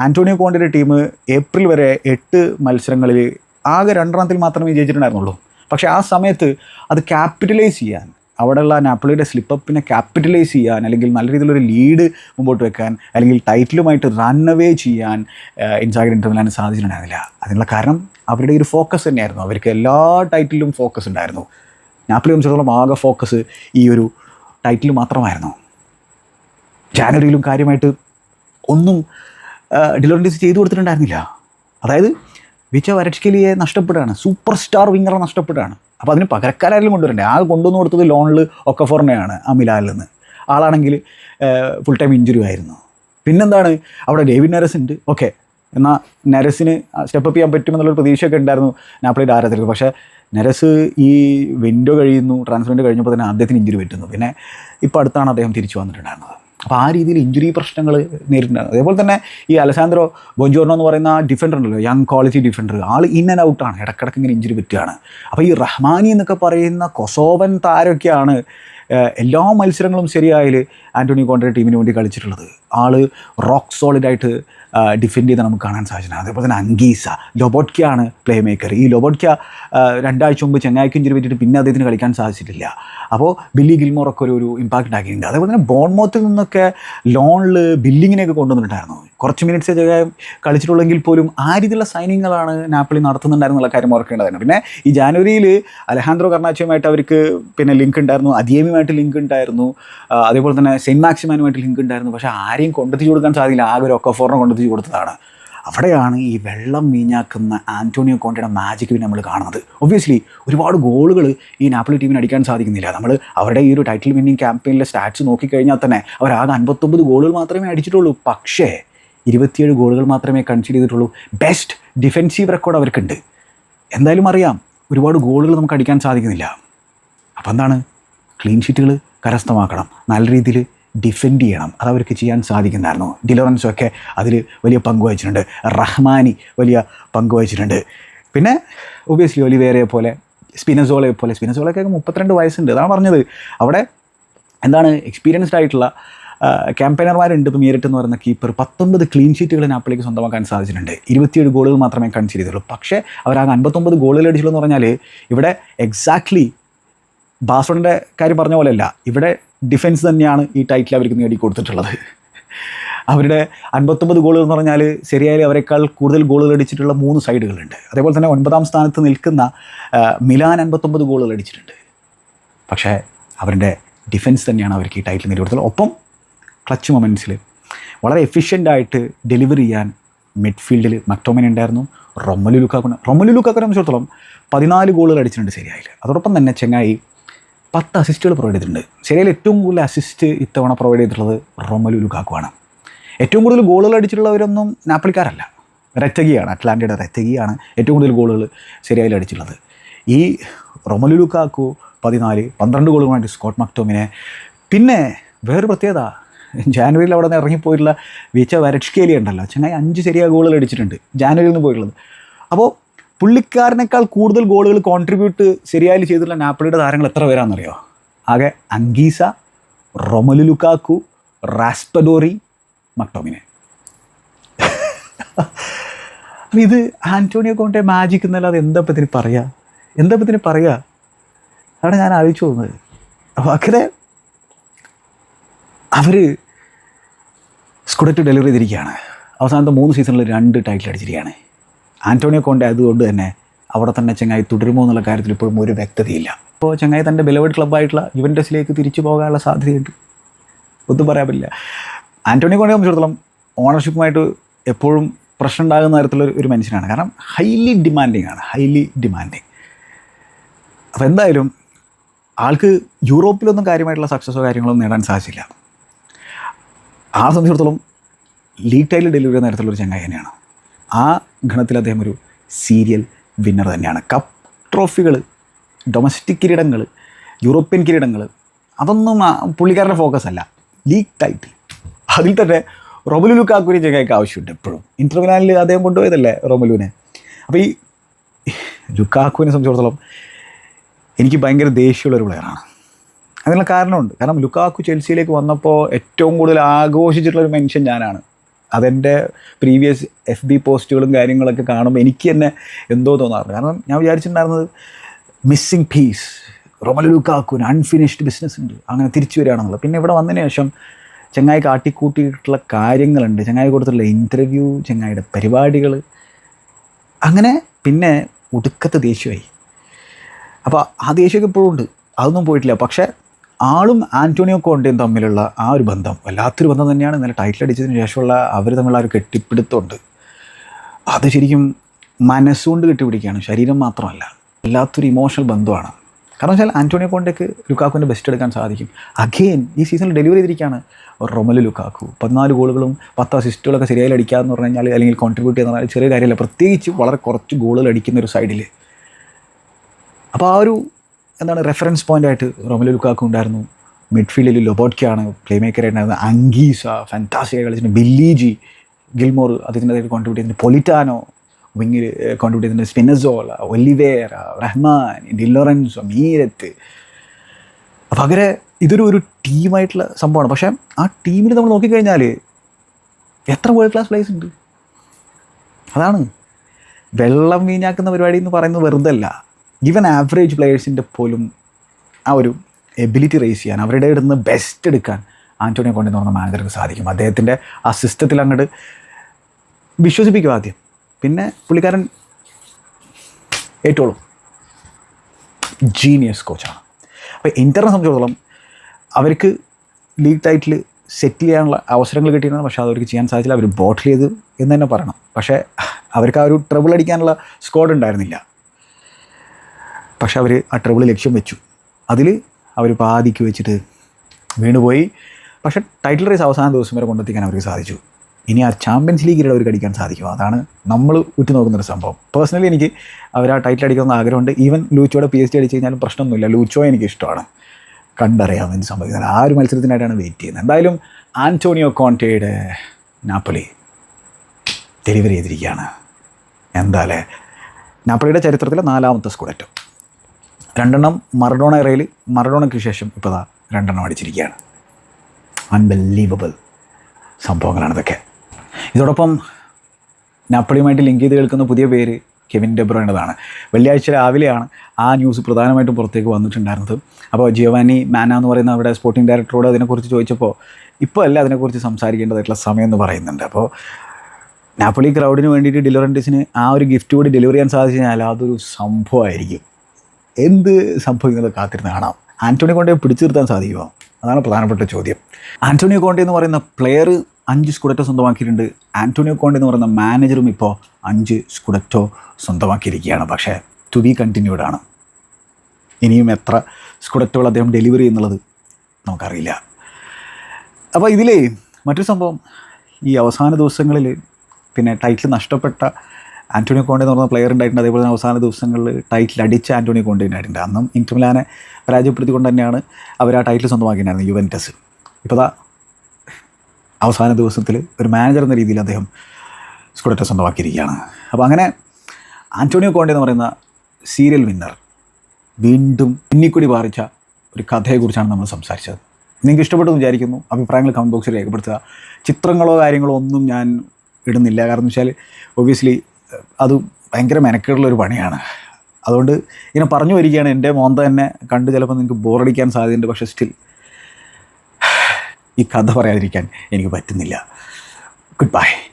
ആന്റോണിയോ കോണ്ടിന്റെ ടീം ഏപ്രിൽ വരെ എട്ട് മത്സരങ്ങളിൽ ആകെ രണ്ടെണ്ണത്തിൽ മാത്രമേ ജയിച്ചിട്ടുണ്ടായിരുന്നുള്ളൂ. പക്ഷേ ആ സമയത്ത് അത് ക്യാപിറ്റലൈസ് ചെയ്യാൻ അവിടെയുള്ള നാപ്പിളിയുടെ സ്ലിപ്പപ്പിനെ ക്യാപിറ്റലൈസ് ചെയ്യാൻ അല്ലെങ്കിൽ നല്ല രീതിയിലൊരു ലീഡ് മുമ്പോട്ട് വെക്കാൻ അല്ലെങ്കിൽ ടൈറ്റിലുമായിട്ട് റൺ അവേ ചെയ്യാൻ ഇൻസാഗഡ് ഇന്റർവെല്ലാൻ സാധിച്ചിട്ടുണ്ടായിരുന്നില്ല. അതിനുള്ള കാരണം അവരുടെ ഒരു ഫോക്കസ് തന്നെയായിരുന്നു. അവർക്ക് എല്ലാ ടൈറ്റിലും ഫോക്കസ് ഉണ്ടായിരുന്നു. നാപ്പിളി സംബന്ധിച്ചിടത്തോളം ആകെ ഫോക്കസ് ഈ ഒരു ടൈറ്റിൽ മാത്രമായിരുന്നു. ജാനുവരിയിലും കാര്യമായിട്ട് ഒന്നും ഡിലോറന്റീസ് ചെയ്തു കൊടുത്തിട്ടുണ്ടായിരുന്നില്ല. അതായത് വിച്ച വരട്സ്കലിയെ നഷ്ടപ്പെടുകയാണ്. സൂപ്പർ സ്റ്റാർ വിങ്ങറെ നഷ്ടപ്പെടുകയാണ്. അപ്പോൾ അതിന് പകരക്കാരായാലും കൊണ്ടുവരണ്ടേ? ആ കൊണ്ടുവന്ന് കൊടുത്തത് ലോണിൽ ഒക്കഫോറിനെയാണ് ആ മിലാലിൽ നിന്ന് ആളാണെങ്കിൽ ഫുൾ ടൈം ഇഞ്ചുറി ആയിരുന്നു. പിന്നെന്താണ്? അവിടെ ഡേവിഡ് നെരസ് ഉണ്ട്. ഓക്കെ എന്നാൽ നെരസിന് സ്റ്റെപ്പപ്പ് ചെയ്യാൻ പറ്റുമെന്നുള്ളൊരു പ്രതീക്ഷയൊക്കെ ഉണ്ടായിരുന്നു നാപ്പിളിയുടെ ആരാധകർക്ക്. പക്ഷേ നെരസ് ഈ വിൻഡോ കഴിയുന്നു ട്രാൻസ്ഫറിന്റെ കഴിഞ്ഞപ്പോൾ തന്നെ അദ്ദേഹത്തിന് ഇഞ്ചുറി പറ്റുന്നു. പിന്നെ ഇപ്പോൾ അടുത്താണ് അദ്ദേഹം തിരിച്ചു വന്നിട്ടുണ്ടായിരുന്നത്. അപ്പോൾ ആ രീതിയിൽ ഇഞ്ചുറി പ്രശ്നങ്ങൾ നേരിട്ടുണ്ടായിരുന്നു അതേപോലെ തന്നെ ഈ അലസാന്ദ്രോ ബൊഞ്ചോർണോ എന്ന് പറയുന്ന ആ ഡിഫൻഡർ ഉണ്ടല്ലോ യങ് ക്വാളിറ്റി ഡിഫൻഡർ ആൾ ഇൻ ആൻഡ് ഔട്ടാണ് ഇടക്കിടക്ക് ഇങ്ങനെ ഇഞ്ചുറി പറ്റുകയാണ്. അപ്പോൾ ഈ റഹ്മാനി എന്നൊക്കെ പറയുന്ന കൊസോവൻ താരമൊക്കെയാണ് എല്ലാ മത്സരങ്ങളും ശരിയായാൽ ആന്റോണി കോണ്ടറെ ടീമിന് വേണ്ടി കളിച്ചിട്ടുള്ളത്. ആൾ റോക്ക് സോളിഡായിട്ട് ഡിഫെൻഡ് ചെയ്ത് നമുക്ക് കാണാൻ സാധിച്ചിട്ടുണ്ട് അതേപോലെ തന്നെ അങ്കീസ ലൊബോട്ട്ക്കയാണ് പ്ലേ മേക്കർ ഈ ലൊബോട്ട്ക്ക രണ്ടാഴ്ച മുമ്പ് ചെങ്ങായിക്ക് ഇഞ്ചുറി പറ്റിയിട്ട് പിന്നെ അദ്ദേഹത്തിന് കളിക്കാൻ സാധിച്ചിട്ടില്ല. അപ്പോൾ ബില്ലി ഗിൽമോറൊക്കെ ഒരു ഒരു ഇമ്പാക്റ്റ് ഉണ്ടാക്കിയിട്ടുണ്ട്. അതേപോലെ തന്നെ ബോൺമോത്തിൽ നിന്നൊക്കെ ലോണിൽ ബില്ലിങ്ങിനെയൊക്കെ കൊണ്ടുവന്നിട്ടുണ്ടായിരുന്നു. കുറച്ച് മിനിറ്റ്സ് കളിച്ചിട്ടുള്ളെങ്കിൽ പോലും ആ രീതിയിലുള്ള സൈനിങ്ങളാണ് നാപ്പിളി നടത്തുന്നുണ്ടായിരുന്നുള്ള കാര്യം ഓർക്കേണ്ടതാണ്. പിന്നെ ഈ ജാനുവരിയിൽ അലഹാന്ദ്രോ കർണാച്ചയുമായിട്ട് അവർക്ക് പിന്നെ ലിങ്ക് ഉണ്ടായിരുന്നു. അദിയമിയുമായിട്ട് ലിങ്ക് ഉണ്ടായിരുന്നു. അതേപോലെ തന്നെ സെൻ മാക്സിമാനുമായിട്ട് ലിങ്ക് ഉണ്ടായിരുന്നു. പക്ഷേ ആരെയും കൊണ്ടെത്തിച്ച് കൊടുക്കാൻ സാധിക്കില്ല. ആകെ ഒരു ഒക്കഫോറിനെ കൊണ്ടെത്തിച്ച് കൊടുത്തതാണ്. അവിടെയാണ് ഈ വെള്ളം വീഞ്ഞാക്കുന്ന ആന്റോണിയോ കോണ്ടയുടെ മാജിക് പിന്നെ നമ്മൾ കാണുന്നത്. ഒബ്വിയസ്ലി ഒരുപാട് ഗോളുകൾ ഈ നാപ്പിളി ടീമിന് അടിക്കാൻ സാധിക്കുന്നില്ല. നമ്മൾ അവരുടെ ഈ ഒരു ടൈറ്റിൽ വിന്നിങ് ക്യാമ്പയിനിലെ സ്റ്റാറ്റ്സ് നോക്കിക്കഴിഞ്ഞാൽ തന്നെ അവർ ആകെ അൻപത്തൊമ്പത് ഗോളുകൾ മാത്രമേ അടിച്ചിട്ടുള്ളൂ. പക്ഷേ ഇരുപത്തിയേഴ് ഗോളുകൾ മാത്രമേ കൺസിഡർ ചെയ്തിട്ടുള്ളൂ. ബെസ്റ്റ് ഡിഫെൻസീവ് റെക്കോർഡ് അവർക്കുണ്ട്. എന്തായാലും അറിയാം ഒരുപാട് ഗോളുകൾ നമുക്ക് അടിക്കാൻ സാധിക്കുന്നില്ല. അപ്പോൾ എന്താണ്? ക്ലീൻ ഷീറ്റുകൾ കരസ്ഥമാക്കണം. നല്ല രീതിയിൽ ഡിഫെൻഡ് ചെയ്യണം. അത് അവർക്ക് ചെയ്യാൻ സാധിക്കുന്നതായിരുന്നു. ഡിലോറൻസോ ഒക്കെ അതിൽ വലിയ പങ്ക് വഹിച്ചിട്ടുണ്ട്. റഹ്മാനി വലിയ പങ്ക് വഹിച്ചിട്ടുണ്ട്. പിന്നെ ഒബിയസ്ലി ഒലിവേരയെ പോലെ സ്പിനസോളയെ പോലെ സ്പിനസോളൊക്കെ മുപ്പത്തിരണ്ട് വയസ്സുണ്ട്. അതാണ് പറഞ്ഞത്. അവിടെ എന്താണ് എക്സ്പീരിയൻസ്ഡ് ആയിട്ടുള്ള ക്യാമ്പയിനർമാരുണ്ട് ഇപ്പോൾ മീരറ്റ് എന്ന് പറയുന്ന കീപ്പർ പത്തൊമ്പത് ക്ലീൻ ഷീറ്റുകൾ നാപ്പിളിക്ക് സ്വന്തമാക്കാൻ സാധിച്ചിട്ടുണ്ട്. ഇരുപത്തിയേഴ് ഗോളുകൾ മാത്രമേ കൺസിഡർ ചെയ്തുള്ളൂ. പക്ഷേ അവരാകെ അൻപത്തൊമ്പത് ഗോളുകൾ അടിച്ചുള്ളൂ എന്ന് പറഞ്ഞാൽ ഇവിടെ എക്സാക്ട്ലി ബാസോണിന്റെ കാര്യം പറഞ്ഞ പോലെയല്ല. ഇവിടെ ഡിഫൻസ് തന്നെയാണ് ഈ ടൈറ്റിൽ അവർക്ക് നേടിക്കൊടുത്തിട്ടുള്ളത് അവരുടെ അൻപത്തൊമ്പത് ഗോളുകൾ എന്ന് പറഞ്ഞാൽ ശരിയായാലും അവരെക്കാൾ കൂടുതൽ ഗോളുകൾ അടിച്ചിട്ടുള്ള മൂന്ന് സൈഡുകളുണ്ട് അതേപോലെ തന്നെ ഒൻപതാം സ്ഥാനത്ത് നിൽക്കുന്ന മിലാൻ അൻപത്തൊമ്പത് ഗോളുകൾ അടിച്ചിട്ടുണ്ട്. പക്ഷേ അവരുടെ ഡിഫൻസ് തന്നെയാണ് അവർക്ക് ഈ ടൈറ്റിൽ നേടിക്കൊടുത്തത്. ഒപ്പം ക്ലച്ച് മൊമെന്റ്സിൽ വളരെ എഫിഷ്യന്റായിട്ട് ഡെലിവറി ചെയ്യാൻ മിഡ്ഫീൽഡിൽ മക്ടോമൻ ഉണ്ടായിരുന്നു. റൊമ്മലു ലുക്കാക്കുന്ന റൊമ്മലു ലുക്കാക്കുന്ന സംബന്ധിച്ചിടത്തോളം പതിനാല് ഗോളുകൾ അടിച്ചിട്ടുണ്ട് ശരിയായില്ല അതോടൊപ്പം തന്നെ ചെങ്ങായി പത്ത് അസിസ്റ്റുകൾ പ്രൊവൈഡ് ചെയ്തിട്ടുണ്ട്. ശരിയിൽ ഏറ്റവും കൂടുതൽ അസിസ്റ്റ് ഇത്തവണ പ്രൊവൈഡ് ചെയ്തിട്ടുള്ളത് റൊമലു ലുക്കാക്കുവാണ് ഏറ്റവും കൂടുതൽ ഗോളുകൾ അടിച്ചിട്ടുള്ളവരൊന്നും നാപ്പിളിക്കാരല്ല. റെറ്റഗിയാണ് അറ്റ്ലാന്റയുടെ റെറ്റഗിയാണ് ഏറ്റവും കൂടുതൽ ഗോളുകൾ ശരിയായി അടിച്ചിട്ടുള്ളത്. ഈ റൊമലു ലുക്കാക്കു പതിനാല് പന്ത്രണ്ട് ഗോളുകളായിട്ട് സ്കോട്ട് മക്ടോമിനെ പിന്നെ വേറൊരു പ്രത്യേകത ജാനുവരിയിൽ അവിടെ നിന്ന് ഇറങ്ങിപ്പോയിട്ടുള്ള വീച്ച വരട്ഷ്കേലി ഉണ്ടല്ലോ ചെന്നൈ അഞ്ച് ശരിയായ ഗോളുകൾ അടിച്ചിട്ടുണ്ട് ജാനുവരിയിൽ നിന്ന് പോയിട്ടുള്ളത്. അപ്പോൾ പുള്ളിക്കാരനേക്കാൾ കൂടുതൽ ഗോളുകൾ കോൺട്രിബ്യൂട്ട് ശരിയായി ചെയ്തിട്ടുള്ള നാപ്പിളിയുടെ താരങ്ങൾ എത്ര പേരാണെന്നറിയോ? ആകെ അങ്കീസ റൊമലു ലുക്കാക്കു റാസ്പഡോറി മക്ടോമിനെ അപ്പം ഇത് ആന്റോണിയോ കോണ്ടെ മാജിക് എന്നല്ലാതെ എന്താ ഇപ്പം ഇതിന് പറയുക എന്താ ഇപ്പം ഇതിന് പറയുക അതാണ് ഞാൻ ആലോചിച്ചു പോകുന്നത്. അപ്പോൾ അങ്ങനെ അവർ സ്കുഡറ്റ് ഡെലിവറി ചെയ്തിരിക്കുകയാണ്. അവസാനത്തെ മൂന്ന് സീസണിൽ രണ്ട് ടൈറ്റിൽ അടിച്ചിരിക്കുകയാണ്. ആന്റോണിയോ കോണ്ടെ അതുകൊണ്ട് തന്നെ അവിടെ തന്നെ ചെങ്ങായി തുടരുമോ എന്നുള്ള കാര്യത്തിൽ ഇപ്പോഴും ഒരു വ്യക്തതയില്ല. അപ്പോൾ ചെങ്ങായി തന്റെ ബെലവേഡ് ക്ലബ്ബായിട്ടുള്ള യുവന്റസിലേക്ക് തിരിച്ചു പോകാനുള്ള സാധ്യതയുണ്ട്. ഒന്നും പറയാൻ പറ്റില്ല. ആന്റോണിയോ കോണ്ടെ സംബന്ധിച്ചിടത്തോളം ഓണർഷിപ്പുമായിട്ട് എപ്പോഴും പ്രശ്നം ഉണ്ടാകുന്ന തരത്തിലുള്ള ഒരു- മനുഷ്യനാണ്. കാരണം ഹൈലി ഡിമാൻഡിങ് ആണ്. ഹൈലി ഡിമാൻഡിങ് അപ്പോൾ എന്തായാലും ആൾക്ക് യൂറോപ്പിലൊന്നും കാര്യമായിട്ടുള്ള സക്സസ്സോ കാര്യങ്ങളോ നേടാൻ സാധിച്ചില്ല. ആ സംബന്ധിച്ചിടത്തോളം ലീഗ് ടൈലിൽ ഡെലിവറി ചെയ്യുന്ന തരത്തിലുള്ള ചങ്ങായി തന്നെയാണ്. ആ ഗണത്തിൽ അദ്ദേഹം ഒരു സീരിയൽ വിന്നർ തന്നെയാണ്. കപ്പ് ട്രോഫികൾ ഡൊമസ്റ്റിക് കിരീടങ്ങൾ യൂറോപ്യൻ കിരീടങ്ങൾ അതൊന്നും പുള്ളിക്കാരുടെ ഫോക്കസ് അല്ല. ലീഗ് ടൈറ്റിൽ അതിൽ തന്നെ റൊമലു ലുക്കാക്കുരി ജഗയ്ക്ക് ആവശ്യമുണ്ട് എപ്പോഴും. ഇന്റർമിനാലിൽ അദ്ദേഹം കൊണ്ടുപോയതല്ലേ റൊമലുവിനെ? അപ്പോൾ ഈ ലുക്കാക്കുവിനെ സംബന്ധിച്ചിടത്തോളം എനിക്ക് ഭയങ്കര ദേഷ്യമുള്ള ഒരു പ്ലെയറാണ് അതിനുള്ള കാരണമുണ്ട്. കാരണം ലുക്കാക്കു ചെൽസിയിലേക്ക് വന്നപ്പോൾ ഏറ്റവും കൂടുതൽ ആഘോഷിച്ചിട്ടുള്ളൊരു മനുഷ്യൻ ഞാനാണ്. അതെന്റെ പ്രീവിയസ് എഫ് ബി പോസ്റ്റുകളും കാര്യങ്ങളൊക്കെ കാണുമ്പോൾ എനിക്ക് തന്നെ എന്തോ തോന്നാറുണ്ട്. കാരണം ഞാൻ വിചാരിച്ചിട്ടുണ്ടായിരുന്നത് മിസ്സിങ് പീസ് റൊമലു ലുക്കാക്കുവിന് അൺഫിനിഷ്ഡ് ബിസിനസ് ഉണ്ട്. അങ്ങനെ തിരിച്ചു വരികയാണെന്നുള്ളത്. പിന്നെ ഇവിടെ വന്നതിന് ശേഷം ചെങ്ങായി കാട്ടിക്കൂട്ടിയിട്ടുള്ള കാര്യങ്ങളുണ്ട്. ചെങ്ങായി കൊടുത്തിട്ടുള്ള ഇന്റർവ്യൂ ചെങ്ങായിയുടെ പരിപാടികൾ അങ്ങനെ പിന്നെ ഒടുക്കത്തെ ദേഷ്യമായി. അപ്പോൾ ആ ദേഷ്യമൊക്കെ ഇപ്പോഴും ഉണ്ട്. അതൊന്നും പോയിട്ടില്ല. പക്ഷേ ആളും ആന്റോണിയോ കോണ്ടയും തമ്മിലുള്ള ആ ഒരു ബന്ധം വല്ലാത്തൊരു ബന്ധം തന്നെയാണ്. ഇന്നലെ ടൈറ്റിൽ അടിച്ചതിന് ശേഷമുള്ള അവർ തമ്മിലുള്ള ആ ഒരു കെട്ടിപ്പിടുത്തമുണ്ട്. അത് ശരിക്കും മനസ്സുകൊണ്ട് കെട്ടിപ്പിടിക്കുകയാണ്. ശരീരം മാത്രമല്ല വല്ലാത്തൊരു ഇമോഷണൽ ബന്ധമാണ്. കാരണം വെച്ചാൽ ആന്റോണിയോ കോണ്ടയ്ക്ക് ലുക്കാക്കുവിന്റെ ബെസ്റ്റ് എടുക്കാൻ സാധിക്കും. അഗെയിൻ ഈ സീസണിൽ ഡെലിവറി ചെയ്തിരിക്കുകയാണ് റൊമൽ ലുക്കാക്കു. പതിനാല് ഗോളുകളും പത്ത് അസിസ്റ്റുകളൊക്കെ ശരിയായി അടിക്കുക എന്ന് പറഞ്ഞു കഴിഞ്ഞാൽ അല്ലെങ്കിൽ കോൺട്രിബ്യൂട്ട് ചെയ്യുന്ന ചെറിയ കാര്യമല്ല. പ്രത്യേകിച്ച് വളരെ കുറച്ച് ഗോളുകൾ അടിക്കുന്ന ഒരു സൈഡിൽ അപ്പോൾ ആ ഒരു എന്താണ് റെഫറൻസ് പോയിന്റായിട്ട് റൊമലു ലുക്കാക്കു ഉണ്ടായിരുന്നു. മിഡ്ഫീൽഡിൽ ലൊബോട്ട്ക്കാണ് പ്ലേ മേക്കറായിട്ടുണ്ടായിരുന്നത് അങ്കീസ ഫാന്റാസിയായി കളിച്ചിട്ടുണ്ട്. ബില്ലിജി ഗിൽമോർ അതിന്റെ കോൺട്രിബ്യൂട്ട് ചെയ്തിട്ട് പൊളിറ്റാനോ വിങ്ങിൽ കോൺട്രിബ്യൂട്ട് ചെയ്തിട്ടുണ്ട്. സ്പിനസോള ഒലിവേറ റഹ്മാൻ ഡിലോറൻസോ മീരത്ത് അപ്പോൾ അങ്ങനെ ഇതൊരു ഒരു ടീമായിട്ടുള്ള സംഭവമാണ്. പക്ഷേ ആ ടീമിൽ നമ്മൾ നോക്കിക്കഴിഞ്ഞാൽ എത്ര വേൾഡ് ക്ലാസ് പ്ലേസ് ഉണ്ട്? അതാണ്. വെള്ളം വീഞ്ഞാക്കുന്ന പരിപാടി എന്ന് പറയുന്നത് വെറുതെ അല്ല ഈവൻ ആവറേജ് പ്ലെയേഴ്സിന്റെ പോലും ആ ഒരു എബിലിറ്റി റേസ് ചെയ്യാൻ അവരുടെ ഇടുന്ന് ബെസ്റ്റ് എടുക്കാൻ ആന്റോണിയെ കൊണ്ടെന്ന് പറഞ്ഞ മാനേജർക്ക് സാധിക്കും. അദ്ദേഹത്തിന്റെ ആ സിസ്റ്റത്തിൽ അങ്ങോട്ട് വിശ്വസിപ്പിക്കും ആദ്യം. പിന്നെ പുള്ളിക്കാരൻ ഏറ്റോളും. ജീനിയസ് കോച്ചാണ് അപ്പോൾ ഇന്ററിനെ സംബന്ധിച്ചിടത്തോളം അവർക്ക് ലീഗ് ടൈറ്റിൽ സെറ്റിൽ ചെയ്യാനുള്ള അവസരങ്ങൾ കിട്ടിയിരുന്നു പക്ഷേ അതവർക്ക് ചെയ്യാൻ സാധിച്ചില്ല. അവർ ബോട്ടിൽ ചെയ്ത് എന്ന് തന്നെ പറയണം. പക്ഷേ അവർക്ക് ആ ഒരു ട്രബിൾ അടിക്കാനുള്ള സ്ക്വാഡ് ഉണ്ടായിരുന്നില്ല. പക്ഷെ അവർ ആ ട്രബിൾ ലക്ഷ്യം വെച്ചു. അതിൽ അവർ പാതിക്ക് വെച്ചിട്ട് വീണുപോയി. പക്ഷെ ടൈറ്റിൽ റേസ് അവസാന ദിവസം വരെ കൊണ്ടെത്തിക്കാൻ അവർക്ക് സാധിച്ചു. ഇനി ആ ചാമ്പ്യൻസ് ലീഗിൽ അവർക്ക് അടിക്കാൻ സാധിക്കും. അതാണ് നമ്മൾ ഉറ്റുനോക്കുന്നൊരു സംഭവം. പേഴ്സണലി എനിക്ക് അവർ ആ ടൈറ്റിൽ അടിക്കുന്ന ആഗ്രഹമുണ്ട്. ഈവൻ ലൂച്ചോടെ പി എച്ച് ഡി അടിച്ച് കഴിഞ്ഞാലും പ്രശ്നമൊന്നുമില്ല. ലൂച്ചോ എനിക്ക് ഇഷ്ടമാണ്. കണ്ടറിയാവുന്ന സംഭവിക്കുന്നത് ആ ഒരു മത്സരത്തിനായിട്ടാണ് വെയിറ്റ് ചെയ്യുന്നത്. എന്തായാലും ആന്റോണിയോ കോൺറ്റയുടെ നാപ്പളി ഡെലിവറി ചെയ്തിരിക്കുകയാണ്. എന്തായാലും നാപ്പളിയുടെ ചരിത്രത്തിലെ നാലാമത്തെ സ്കൂഡറ്റോ രണ്ടെണ്ണം മറഡോണ ഇറയിൽ മറഡോണയ്ക്ക് ശേഷം ഇപ്പോൾ ദാ രണ്ടെണ്ണം അടിച്ചിരിക്കുകയാണ്. അൺബിലീവബിൾ സംഭവങ്ങളാണ് ഇതൊക്കെ. ഇതോടൊപ്പം നാപ്പളിയുമായിട്ട് ലിങ്ക് ചെയ്ത് കേൾക്കുന്ന പുതിയ പേര് കെവിൻ ഡെബ്രോയിന്റെതാണ് വെള്ളിയാഴ്ച രാവിലെയാണ് ആ ന്യൂസ് പ്രധാനമായിട്ടും പുറത്തേക്ക് വന്നിട്ടുണ്ടായിരുന്നത്. അപ്പോൾ ജിയോവാനി മാന എന്ന് പറയുന്ന അവിടെ സ്പോർട്ടിംഗ് ഡയറക്ടറോട് അതിനെക്കുറിച്ച് ചോദിച്ചപ്പോൾ ഇപ്പോൾ അല്ല അതിനെക്കുറിച്ച് സംസാരിക്കേണ്ടതായിട്ടുള്ള സമയം എന്ന് പറയുന്നുണ്ട്. അപ്പോൾ നാപ്പളി ക്രൗഡിന് വേണ്ടിയിട്ട് ഡെലിവറന്റീസിന് ആ ഒരു ഗിഫ്റ്റ് കൂടി ഡെലിവറി ചെയ്യാൻ സാധിച്ചു കഴിഞ്ഞാൽ അതൊരു സംഭവമായിരിക്കും. എന്ത് സംഭവിക്കുന്നത് കാത്തിരുന്ന് കാണാം. ആന്റോണി കോണ്ടെ പിടിച്ചു നിർത്താൻ സാധിക്കുമോ? അതാണ് പ്രധാനപ്പെട്ട ചോദ്യം. ആന്റോണിയോ കോണ്ടെ എന്ന് പറയുന്ന പ്ലെയർ അഞ്ച് സ്കുഡറ്റോ സ്വന്തമാക്കിയിട്ടുണ്ട്. ആന്റോണിയോ കോണ്ടെ എന്ന് പറയുന്ന മാനേജറും ഇപ്പോൾ അഞ്ച് സ്കുഡറ്റോ സ്വന്തമാക്കിയിരിക്കുകയാണ്. പക്ഷേ ടു ബി കണ്ടിന്യൂഡ് ആണ്. ഇനിയും എത്ര സ്കുഡറ്റോകൾ അദ്ദേഹം ഡെലിവറി ചെയ്യുന്നുള്ളത് നമുക്കറിയില്ല. അപ്പോൾ ഇതിലേ മറ്റൊരു സംഭവം. ഈ അവസാന ദിവസങ്ങളിൽ പിന്നെ ടൈറ്റിൽ നഷ്ടപ്പെട്ട ആന്റോണിയോ കോണ്ടെ എന്ന് പറഞ്ഞ പ്ലെയർ ഉണ്ടായിട്ടുണ്ട്. അതേപോലെ തന്നെ അവസാന ദിവസങ്ങളിൽ ടൈറ്റിൽ അടിച്ച ആന്റോണിയോ കോണ്ടെ ഉണ്ടായിട്ടുണ്ട്. അന്നും ഇന്റർ മിലാനെ പരാജയപ്പെടുത്തിക്കൊണ്ട് തന്നെയാണ് അവർ ആ ടൈറ്റിൽ സ്വന്തമാക്കിയിട്ടുണ്ടായിരുന്നത് യുവന്റസ്. ഇപ്പോൾ ദാ അവസാന ദിവസത്തിൽ ഒരു മാനേജർ എന്ന രീതിയിൽ അദ്ദേഹം സ്കുഡറ്റോ സ്വന്തമാക്കിയിരിക്കുകയാണ്. അപ്പോൾ അങ്ങനെ ആന്റോണിയോ കോണ്ടെ എന്ന് പറയുന്ന സീരിയൽ വിന്നർ വീണ്ടും പിന്നിക്കുടി പാറിച്ച ഒരു കഥയെക്കുറിച്ചാണ് നമ്മൾ സംസാരിച്ചത്. നിങ്ങൾക്ക് ഇഷ്ടപ്പെട്ടു വിചാരിക്കുന്നു. അഭിപ്രായങ്ങൾ കമന്റ് ബോക്സിൽ രേഖപ്പെടുത്തുക. ചിത്രങ്ങളോ കാര്യങ്ങളോ ഒന്നും ഞാൻ ഇടുന്നില്ല. കാരണം വെച്ചാൽ ഒബ്വിയസ്ലി അത് ഭയങ്കര മെനക്കേടുള്ള ഒരു പണിയാണ്. അതുകൊണ്ട് ഇങ്ങനെ പറഞ്ഞു വരികയാണ്. എന്റെ മോന്ത തന്നെ കണ്ട് ചിലപ്പോൾ നിങ്ങൾക്ക് ബോറടിക്കാൻ സാധ്യതയുണ്ട്. പക്ഷേ സ്റ്റിൽ ഈ കഥ പറയാതിരിക്കാൻ എനിക്ക് പറ്റുന്നില്ല. Good bye